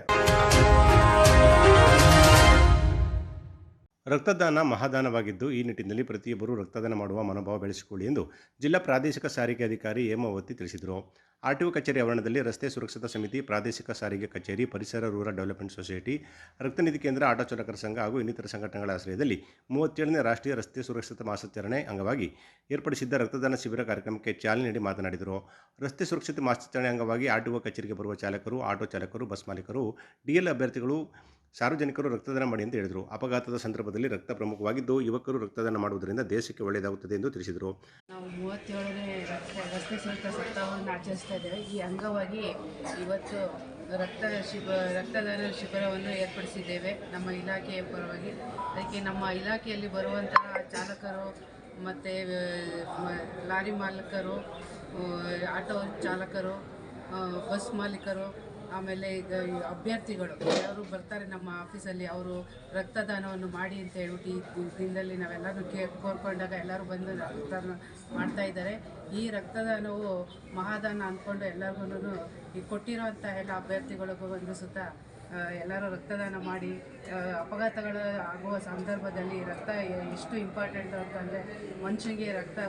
ರಕ್ತದಾನ ಮಹಾದಾನವಾಗಿದ್ದು, ಈ ನಿಟ್ಟಿನಲ್ಲಿ ಪ್ರತಿಯೊಬ್ಬರೂ ರಕ್ತದಾನ ಮಾಡುವ ಮನೋಭಾವ ಬೆಳೆಸಿಕೊಳ್ಳಿ ಎಂದು ಜಿಲ್ಲಾ ಪ್ರಾದೇಶಿಕ ಸಾರಿಗೆ ಅಧಿಕಾರಿ ಹೇಮಾವತಿ ತಿಳಿಸಿದರು. ಆರ್ಟಿಒ ಕಚೇರಿ ಆವರಣದಲ್ಲಿ ರಸ್ತೆ ಸುರಕ್ಷತಾ ಸಮಿತಿ, ಪ್ರಾದೇಶಿಕ ಸಾರಿಗೆ ಕಚೇರಿ, ಪರಿಸರ ರೂರಲ್ ಡೆವಲಪ್ಮೆಂಟ್ ಸೊಸೈಟಿ ರಕ್ತನಿಧಿ ಕೇಂದ್ರ, ಆಟೋ ಚಾಲಕರ ಸಂಘ ಹಾಗೂ ಇನ್ನಿತರ ಸಂಘಟನೆಗಳ ಆಶ್ರಯದಲ್ಲಿ ಮೂವತ್ತೇಳನೇ ರಾಷ್ಟ್ರೀಯ ರಸ್ತೆ ಸುರಕ್ಷತಾ ಮಾಸಾಚರಣೆ ಅಂಗವಾಗಿ ಏರ್ಪಡಿಸಿದ್ದ ರಕ್ತದಾನ ಶಿಬಿರ ಕಾರ್ಯಕ್ರಮಕ್ಕೆ ಚಾಲನೆ ನೀಡಿ ಮಾತನಾಡಿದರು. ರಸ್ತೆ ಸುರಕ್ಷತೆ ಮಾಸಾಚರಣೆ ಅಂಗವಾಗಿ ಆರ್ಟಿಒ ಕಚೇರಿಗೆ ಬರುವ ಚಾಲಕರು, ಆಟೋ ಚಾಲಕರು, ಬಸ್ ಮಾಲೀಕರು ಡಿಎಲ್ ಅಭ್ಯರ್ಥಿಗಳು, ಸಾರ್ವಜನಿಕರು ರಕ್ತದಾನ ಮಾಡಿ ಅಂತ ಹೇಳಿದರು. ಅಪಘಾತದ ಸಂದರ್ಭದಲ್ಲಿ ರಕ್ತ ಪ್ರಮುಖವಾಗಿದ್ದು, ಯುವಕರು ರಕ್ತದಾನ ಮಾಡುವುದರಿಂದ ದೇಶಕ್ಕೆ ಒಳ್ಳೆಯದಾಗುತ್ತದೆ ಎಂದು ತಿಳಿಸಿದರು. ಮೂವತ್ತೇಳನೇ ರಕ್ತ ರಸ್ತೆ ಸುರಕ್ಷತಾ ಸಪ್ತಾಹವನ್ನು ಆಚರಿಸ್ತಾ ಇದ್ದೇವೆ ಈ ಅಂಗವಾಗಿ ಇವತ್ತು ರಕ್ತ ಶಿಬ ರಕ್ತದಾನ ಶಿಬಿರವನ್ನು ಏರ್ಪಡಿಸಿದ್ದೇವೆ. ನಮ್ಮ ಇಲಾಖೆಯ ಪರವಾಗಿ. ಅದಕ್ಕೆ ನಮ್ಮ ಇಲಾಖೆಯಲ್ಲಿ ಬರುವಂತಹ ಚಾಲಕರು ಮತ್ತು ಲಾರಿ ಮಾಲೀಕರು ಆಟೋ ಚಾಲಕರು ಬಸ್ ಮಾಲೀಕರು ಆಮೇಲೆ ಈಗ ಅಭ್ಯರ್ಥಿಗಳು ಯಾರು ಬರ್ತಾರೆ ನಮ್ಮ ಆಫೀಸಲ್ಲಿ, ಅವರು ರಕ್ತದಾನವನ್ನು ಮಾಡಿ ಅಂತ ಹೇಳ್ಬಿಟ್ಟು ಈ ದಿನದಲ್ಲಿ ನಾವೆಲ್ಲರೂ ಕೇ, ಕೋರ್ಕೊಂಡಾಗ ಎಲ್ಲರೂ ಬಂದು ರಕ್ತದಾನ ಮಾಡ್ತಾ ಇದ್ದಾರೆ. ಈ ರಕ್ತದಾನವು ಮಹಾದಾನ ಅಂದ್ಕೊಂಡು ಎಲ್ಲರಿಗೂ ಈ ಕೊಟ್ಟಿರೋಂಥ ಎಲ್ಲ ಅಭ್ಯರ್ಥಿಗಳಿಗೂ ಒಂದು ಸುತ್ತ ಎಲ್ಲರೂ ರಕ್ತದಾನ ಮಾಡಿ ಅಪಘಾತಗಳು ಆಗುವ ಸಂದರ್ಭದಲ್ಲಿ ರಕ್ತ ಎಷ್ಟು ಇಂಪಾರ್ಟೆಂಟ್ ಅಂತಂದರೆ ಮನುಷ್ಯನಿಗೆ ರಕ್ತ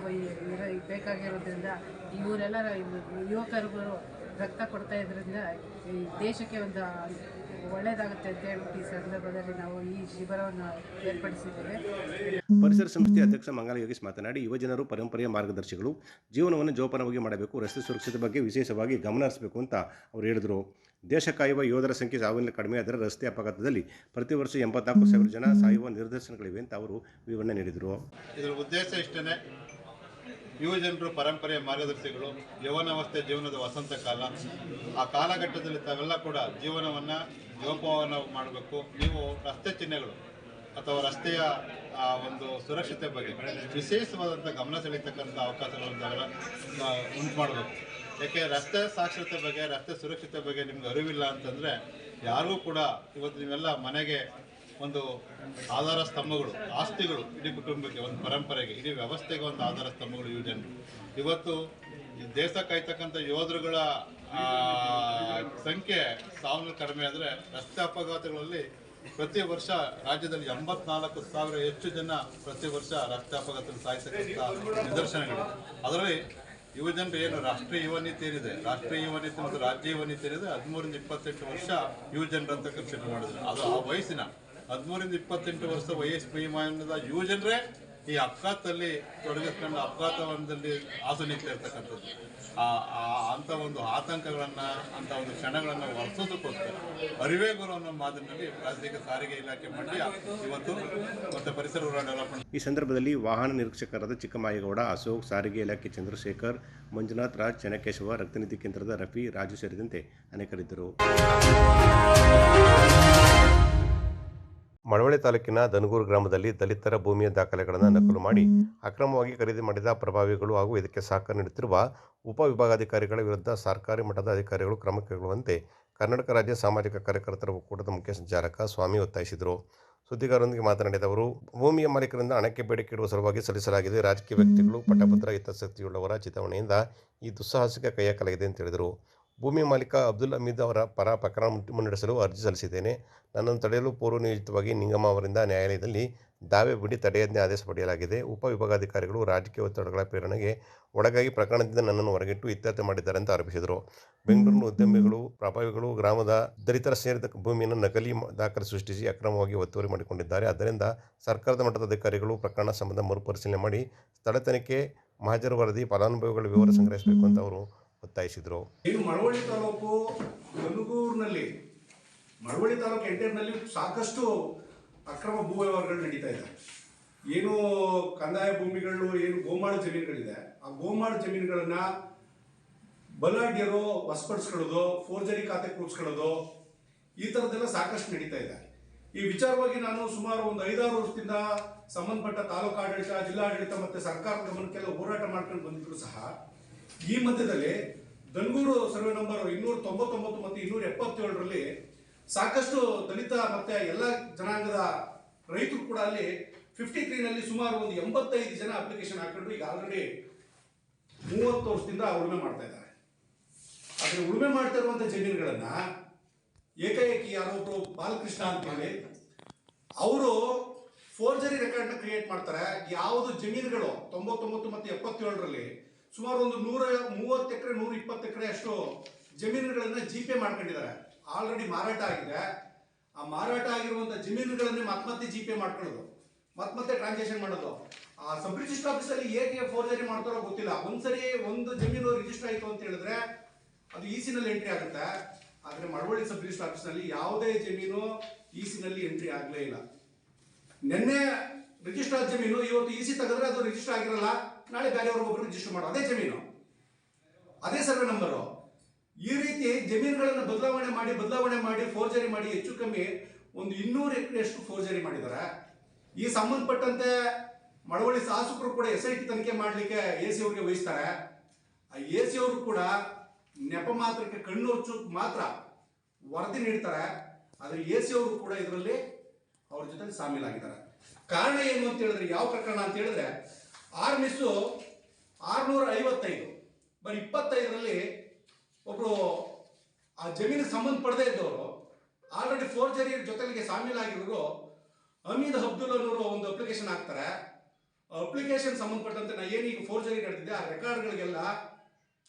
ಬೇಕಾಗಿರೋದ್ರಿಂದ ಇವರೆಲ್ಲರ ಯುವಕರುಗಳು ರಕ್ತ ಕೊಡ್ತಾ ಇದ್ರಿಂದ ಈ ದೇಶಕ್ಕೆ ಒಂದು ಒಳ್ಳೆಯದಾಗುತ್ತೆ ಅಂತ ಹೇಳ್ಬಿಟ್ಟು ಈ ಸಂದರ್ಭದಲ್ಲಿ ನಾವು ಈ ಶಿಬಿರವನ್ನು ಏರ್ಪಡಿಸಿದ್ದೇವೆ. ಪರಿಸರ ಸಂಸ್ಥೆ ಅಧ್ಯಕ್ಷ ಮಂಗಲ ಯೋಗೇಶ್ ಮಾತನಾಡಿ ಯುವಜನರು ಪರಂಪರೆಯ ಮಾರ್ಗದರ್ಶಿಗಳು ಜೀವನವನ್ನು ಜೋಪಾನವಾಗಿ ಮಾಡಬೇಕು ರಸ್ತೆ ಸುರಕ್ಷತೆ ಬಗ್ಗೆ ವಿಶೇಷವಾಗಿ ಗಮನ ಹರಿಸಬೇಕು ಅಂತ ಅವರು ಹೇಳಿದರು. ದೇಶ ಕಾಯುವ ಯೋಧರ ಸಂಖ್ಯೆ ಸಾವಿನ ಕಡಿಮೆ ಆದರೆ ರಸ್ತೆ ಅಪಘಾತದಲ್ಲಿ ಪ್ರತಿ ವರ್ಷ ಎಂಬತ್ನಾಲ್ಕು ಸಾವಿರ ಜನ ಸಾಯುವ ನಿರ್ದೇಶನಗಳಿವೆ ಅಂತ ಅವರು ವಿವರಣೆ ನೀಡಿದರು. ಇದರ ಉದ್ದೇಶ ಇಷ್ಟೇ ಯುವ ಜನರು ಪರಂಪರೆಯ ಮಾರ್ಗದರ್ಶಿಗಳು ಯೌವನಾವಸ್ಥೆ ಜೀವನದ ವಸಂತ ಕಾಲ. ಆ ಕಾಲಘಟ್ಟದಲ್ಲಿ ತಾವೆಲ್ಲ ಕೂಡ ಜೀವನವನ್ನು ಜೋಪಾನ ಮಾಡಬೇಕು. ನೀವು ರಸ್ತೆ ಚಿಹ್ನೆಗಳು ಅಥವಾ ರಸ್ತೆಯ ಆ, ಒಂದು ಸುರಕ್ಷತೆ ಬಗ್ಗೆ ವಿಶೇಷವಾದಂಥ ಗಮನ ಸೆಳೀತಕ್ಕಂಥ ಅವಕಾಶಗಳನ್ನು ತಾವೆಲ್ಲ ಉಂಟು ಮಾಡಬೇಕು. ಯಾಕೆ ರಸ್ತೆ ಸಾಕ್ಷರತೆ ಬಗ್ಗೆ ರಸ್ತೆ ಸುರಕ್ಷತೆ ಬಗ್ಗೆ ನಿಮ್ಗೆ ಅರಿವಿಲ್ಲ ಅಂತಂದರೆ ಯಾರಿಗೂ ಕೂಡ ಇವತ್ತು ನೀವೆಲ್ಲ ಮನೆಗೆ ಒಂದು ಆಧಾರ ಸ್ತಂಭಗಳು, ಆಸ್ತಿಗಳು ಇಡೀ ಕುಟುಂಬಕ್ಕೆ, ಒಂದು ಪರಂಪರೆಗೆ, ಇಡೀ ವ್ಯವಸ್ಥೆಗೆ ಒಂದು ಆಧಾರ ಸ್ತಂಭಗಳು ಇವು ಜನರು. ಇವತ್ತು ದೇಶ ಕಾಯ್ತಕ್ಕಂಥ ಯೋಧರುಗಳ ಸಂಖ್ಯೆ ಸಾವಿರ ಕಡಿಮೆ ಆದರೆ ರಸ್ತೆ ಅಪಘಾತಗಳಲ್ಲಿ ಪ್ರತಿ ವರ್ಷ ರಾಜ್ಯದಲ್ಲಿ ಎಂಬತ್ನಾಲ್ಕು ಸಾವಿರ ಹೆಚ್ಚು ಜನ ಪ್ರತಿ ವರ್ಷ ರಸ್ತೆ ಅಪಘಾತ ಸಾಯಿಸತಕ್ಕಂಥ ನಿದರ್ಶನಗಳು ಅದರಲ್ಲಿ ಯುವಜನರು ಏನು ರಾಷ್ಟ್ರೀಯ ಯುವ ನೀತಿ ಏನಿದೆ? ರಾಷ್ಟ್ರೀಯ ಯುವ ನೀತಿ ಮತ್ತು ರಾಜ್ಯ ಯುವ ನೀತಿ ಏನಿದೆ? ಹದಿಮೂರಿಂದ ಇಪ್ಪತ್ತೆಂಟು ವರ್ಷ ಯುವಜನರು ಅಂತ ಕನ್ಸಿಡರ್ ಮಾಡಿದ್ರು. ಅದು ಆ ವಯಸ್ಸಿನ ಹದಿಮೂರಿಂದ ಇಪ್ಪತ್ತೆಂಟು ವರ್ಷ ವಯಸ್ಸು ವಯೋಮಾನದ ಯುವಜನರೇ ಈ ಅಪಘಾತದಲ್ಲಿ ತೊಡಗಿಸ್ಕೊಂಡು ಅಪಘಾತವನದಲ್ಲಿ ಆಸುನಿಗ್ತಾ ಇರ್ತಕ್ಕಂಥದ್ದು ಆ ಅಂಥ ಒಂದು ಆತಂಕಗಳನ್ನು, ಅಂತ ಒಂದು ಕ್ಷಣಗಳನ್ನು ವರ್ತಿಸೋದಕ್ಕೋಸ್ಕರ ಅರಿವೇ ಗುರು ಅನ್ನೋ ಮಾತಿನಲ್ಲಿ ಪ್ರಾದೇಶಿಕ ಸಾರಿಗೆ ಇಲಾಖೆ ಮಂಡ್ಯ ಇವತ್ತು ಮತ್ತು ಪರಿಸರ ಡೆವಲಪ್ಮೆಂಟ್ ಈ ಸಂದರ್ಭದಲ್ಲಿ ವಾಹನ ನಿರೀಕ್ಷಕರಾದ ಚಿಕ್ಕಮಾಯೇಗೌಡ, ಅಶೋಕ್, ಸಾರಿಗೆ ಇಲಾಖೆ ಚಂದ್ರಶೇಖರ್, ಮಂಜುನಾಥ್ ರಾಜ್, ಚೆನ್ನಕೇಶವ, ರಕ್ತನಿಧಿ ಕೇಂದ್ರದ ರಫಿ, ರಾಜು ಸೇರಿದಂತೆ ಅನೇಕರಿದ್ದರು. ಮಳವಳ್ಳಿ ತಾಲೂಕಿನ ದನಗೂರು ಗ್ರಾಮದಲ್ಲಿ ದಲಿತರ ಭೂಮಿಯ ದಾಖಲೆಗಳನ್ನು ನಕಲು ಮಾಡಿ ಅಕ್ರಮವಾಗಿ ಖರೀದಿ ಮಾಡಿದ ಪ್ರಭಾವಿಗಳು ಹಾಗೂ ಇದಕ್ಕೆ ಸಹಕಾರ ನೀಡುತ್ತಿರುವ ಉಪವಿಭಾಗಾಧಿಕಾರಿಗಳ ವಿರುದ್ಧ ಸರ್ಕಾರಿ ಮಟ್ಟದ ಅಧಿಕಾರಿಗಳು ಕ್ರಮ ಕೈಗೊಳ್ಳುವಂತೆ ಕರ್ನಾಟಕ ರಾಜ್ಯ ಸಾಮಾಜಿಕ ಕಾರ್ಯಕರ್ತರ ಒಕ್ಕೂಟದ ಮುಖ್ಯ ಸಂಚಾಲಕ ಸ್ವಾಮಿ ಒತ್ತಾಯಿಸಿದರು. ಸುದ್ದಿಗಾರರೊಂದಿಗೆ ಮಾತನಾಡಿದ ಅವರು ಭೂಮಿಯ ಮಾಲೀಕರಿಂದ ಹಣಕ್ಕೆ ಬೇಡಿಕೆ ಇಡುವ ಸಲುವಾಗಿ ಸಲ್ಲಿಸಲಾಗಿದೆ. ರಾಜಕೀಯ ವ್ಯಕ್ತಿಗಳು ಪಟ್ಟಭದ್ರ ಹಿತಾಸಕ್ತಿಯುಳ್ಳವರ ಚಿತಾವಣೆಯಿಂದ ಈ ದುಸ್ಸಾಹಸಿಕ ಕೈಯಾಕಲಾಗಿದೆ ಎಂದು ಅಂತ ಹೇಳಿದರು. ಭೂಮಿ ಮಾಲೀಕ ಅಬ್ದುಲ್ ಹಮೀದ್ ಅವರ ಪರ ಪ್ರಕರಣ ಮುನ್ನಡೆಸಲು ಅರ್ಜಿ ಸಲ್ಲಿಸಿದ್ದೇನೆ. ನನ್ನನ್ನು ತಡೆಯಲು ಪೂರ್ವನಿಯೋಜಿತವಾಗಿ ನಿಗಮ ಅವರಿಂದ ನ್ಯಾಯಾಲಯದಲ್ಲಿ ದಾವೆ ಬಿಡಿ ತಡೆಯಾಜ್ಞೆ ಆದೇಶ ಪಡೆಯಲಾಗಿದೆ. ಉಪವಿಭಾಗಾಧಿಕಾರಿಗಳು ರಾಜಕೀಯ ಒತ್ತಡಗಳ ಪ್ರೇರಣೆಗೆ ಒಳಗಾಗಿ ಪ್ರಕರಣದಿಂದ ನನ್ನನ್ನು ಹೊರಗಿಟ್ಟು ಇತ್ಯರ್ಥ ಮಾಡಿದ್ದಾರೆ ಅಂತ ಆರೋಪಿಸಿದರು. ಬೆಂಗಳೂರಿನ ಉದ್ಯಮಿಗಳು, ಪ್ರಭಾವಿಗಳು, ಗ್ರಾಮದ ದಲಿತರ ಸೇರಿದ ಭೂಮಿಯನ್ನು ನಕಲಿ ದಾಖಲೆ ಸೃಷ್ಟಿಸಿ ಅಕ್ರಮವಾಗಿ ಒತ್ತುವರಿ ಮಾಡಿಕೊಂಡಿದ್ದಾರೆ. ಆದ್ದರಿಂದ ಸರ್ಕಾರದ ಮಟ್ಟದ ಅಧಿಕಾರಿಗಳು ಪ್ರಕರಣ ಸಂಬಂಧ ಮರುಪರಿಶೀಲನೆ ಮಾಡಿ ಸ್ಥಳ ತನಿಖೆ ಮಹಾಜರು ವರದಿ, ಫಲಾನುಭವಿಗಳ ವಿವರ ಸಂಗ್ರಹಿಸಬೇಕು ಅಂತ ಅವರು ಒತ್ತಾಯಿಸಿದರು. ಮಳವಳ್ಳಿ ತಾಲೂಕು ಗಂಗೂರಿನಲ್ಲಿ ಮಳವಳ್ಳಿ ತಾಲೂಕು ಎಂಟೇರ್ನಲ್ಲಿ ಸಾಕಷ್ಟು ಅಕ್ರಮ ಭೂ ವ್ಯವಹಾರಗಳು ನಡೀತಾ ಇದೆ ಏನು ಕಂದಾಯ ಭೂಮಿಗಳು, ಏನು ಗೋಮಾಳ ಜಮೀನುಗಳಿದೆ. ಆ ಗೋಮಾಳ ಜಮೀನುಗಳನ್ನ ಬಲಾಢ್ಯರು ವಸ್ಪಡಿಸ್ಕೊಳ್ಳೋದು, ಫೋರ್ಜರಿ ಖಾತೆ ಕೂರಿಸ್ಕೊಳ್ಳೋದು, ಈ ಥರದ್ದೆಲ್ಲ ಸಾಕಷ್ಟು ನಡೀತಾ ಇದೆ. ಈ ವಿಚಾರವಾಗಿ ನಾನು ಸುಮಾರು ಒಂದು ಐದಾರು ವರ್ಷದಿಂದ ಸಂಬಂಧಪಟ್ಟ ತಾಲೂಕು ಆಡಳಿತ, ಜಿಲ್ಲಾಡಳಿತ ಮತ್ತು ಸರ್ಕಾರದ ಗಮನಕ್ಕೆಲ್ಲ ಹೋರಾಟ ಮಾಡ್ಕೊಂಡು ಬಂದಿದ್ರು ಸಹ ಈ ಮಧ್ಯದಲ್ಲಿ ಬೆಂಗಳೂರು ಸರ್ವೆ ನಂಬರ್ ಇನ್ನೂರ ತೊಂಬತ್ತೊಂಬತ್ತು ಮತ್ತು ಇನ್ನೂರ ಎಪ್ಪತ್ತೇಳರಲ್ಲಿ ಸಾಕಷ್ಟು ದಲಿತ ಮತ್ತೆ ಎಲ್ಲ ಜನಾಂಗದ ರೈತರು ಕೂಡ ಅಲ್ಲಿ ಫಿಫ್ಟಿ ತ್ರೀನಲ್ಲಿ ಸುಮಾರು ಒಂದು ಎಂಬತ್ತೈದು ಜನ ಅಪ್ಲಿಕೇಶನ್ ಹಾಕೊಂಡು ಈಗ ಆಲ್ರೆಡಿ ಮೂವತ್ತು ವರ್ಷದಿಂದ ಉಳುಮೆ ಮಾಡ್ತಾ ಇದ್ದಾರೆ. ಆದರೆ ಉಳುಮೆ ಮಾಡ್ತಾ ಇರುವಂಥ ಜಮೀನುಗಳನ್ನ ಏಕಾಏಕಿ ಯಾರೋ ಬಾಲಕೃಷ್ಣ ಅಂತೇಳಿ ಅವರು ಫೋರ್ಜರಿ ರೆಕಾರ್ಡ್ನ ಕ್ರಿಯೇಟ್ ಮಾಡ್ತಾರೆ. ಯಾವುದು ಜಮೀನುಗಳು ತೊಂಬತ್ತೊಂಬತ್ತು ಮತ್ತು ಎಪ್ಪತ್ತೇಳರಲ್ಲಿ ಸುಮಾರು ಒಂದು ನೂರ ಮೂವತ್ತು ಎಕರೆ, ನೂರ ಇಪ್ಪತ್ತು ಎಕರೆ ಅಷ್ಟು ಜಮೀನುಗಳನ್ನ ಜಿ ಪೇ ಮಾಡ್ಕೊಂಡಿದ್ದಾರೆ. ಆಲ್ರೆಡಿ ಮಾರಾಟ ಆಗಿದೆ. ಆ ಮಾರಾಟ ಆಗಿರುವಂಥ ಜಮೀನುಗಳನ್ನೇ ಮತ್ತೆ ಮತ್ತೆ ಜಿ ಪೇ ಮಾಡ್ಕೊಳ್ಳೋದು. ಮತ್ತೆ ಮತ್ತೆ ಟ್ರಾನ್ಸಾಕ್ಷನ್ ಮಾಡೋದು. ಆ ಸಬ್ ರಿಜಿಸ್ಟರ್ ಆಫೀಸಲ್ಲಿ ಹೇಗೆ ಫೋರ್ಜರಿ ಮಾಡ್ತಾರೋ ಗೊತ್ತಿಲ್ಲ. ಒಂದ್ಸರಿ ಒಂದು ಜಮೀನು ರಿಜಿಸ್ಟರ್ ಆಯಿತು ಅಂತ ಹೇಳಿದ್ರೆ ಅದು ಇ ಸಿನಲ್ಲಿ ಎಂಟ್ರಿ ಆಗುತ್ತೆ. ಆದರೆ ಮಳವಳ್ಳಿ ಸಬ್ ರಿಜಿಸ್ಟರ್ ಆಫೀಸ್ನಲ್ಲಿ ಯಾವುದೇ ಜಮೀನು ಇ ಸಿನಲ್ಲಿ ಎಂಟ್ರಿ ಆಗಲೇ ಇಲ್ಲ. ನಿನ್ನೆ ರಿಜಿಸ್ಟರ್ ಜಮೀನು ಇವತ್ತು ಇ ಸಿ ತೆಗೆದ್ರೆ ಅದು ರಿಜಿಸ್ಟರ್ ಆಗಿರಲ್ಲ. ನಾಳೆ ಬೇರೆಯವ್ರಿಗೊಬ್ರು ರಿಜಿಸ್ಟರ್ ಮಾಡೋ. ಅದೇ ಜಮೀನು. ಅದೇ ಸರ್ವೆ ನಂಬರು ಈ ರೀತಿ ಜಮೀನುಗಳನ್ನು ಬದಲಾವಣೆ ಮಾಡಿ ಬದಲಾವಣೆ ಮಾಡಿ ಫೋರ್ಜರಿ ಮಾಡಿ ಹೆಚ್ಚು ಕಮ್ಮಿ ಒಂದು ಇನ್ನೂರು ಎಕರೆಯಷ್ಟು ಫೋರ್ಜರಿ ಮಾಡಿದ್ದಾರೆ ಈ ಸಂಬಂಧಪಟ್ಟಂತೆ ಮಳವಳ್ಳಿ ಶಾಸಕರು ಕೂಡ ಎಸ್ ಐ ಟಿ ತನಿಖೆ ಮಾಡಲಿಕ್ಕೆ ಎ ಸಿ ಅವ್ರಿಗೆ ವಹಿಸ್ತಾರೆ. ಆ ಎ ಸಿ ಅವರು ಕೂಡ ನೆಪ ಮಾತ್ರಕ್ಕೆ ಕಣ್ಣು ಮಾತ್ರ ವರದಿ ನೀಡ್ತಾರೆ. ಆದರೆ ಎ ಸಿ ಅವರು ಕೂಡ ಇದರಲ್ಲಿ ಅವ್ರ ಜೊತೆ ಸಾಮೀಲಾಗಿದ್ದಾರೆ. ಕಾರಣ ಏನು ಅಂತ ಹೇಳಿದ್ರೆ, ಯಾವ ಪ್ರಕರಣ ಅಂತ ಹೇಳಿದ್ರೆ ಆರ್ ಮಿಸ್ಸು ಆರುನೂರ ಐವತ್ತೈದು ಬರೀ ಇಪ್ಪತ್ತೈದರಲ್ಲಿ ಒಬ್ಬರು ಆ ಜಮೀನಿಗೆ ಸಂಬಂಧ ಪಡೆದೇ ಇದ್ದವರು ಆಲ್ರೆಡಿ ಫೋರ್ಜರಿ ಜೊತೆಗೆ ಸಾಮೀಲಾಗಿರೋರು ಹಮೀದ್ ಅಬ್ದುಲ್ ಅನ್ನೋರು ಒಂದು ಅಪ್ಲಿಕೇಶನ್ ಹಾಕ್ತಾರೆ. ಅಪ್ಲಿಕೇಶನ್ ಸಂಬಂಧಪಟ್ಟಂತೆ ನಾ ಏನೀಗ ಫೋರ್ಜರಿ ನಡೆದಿದೆ, ಆ ರೆಕಾರ್ಡ್ಗಳಿಗೆಲ್ಲ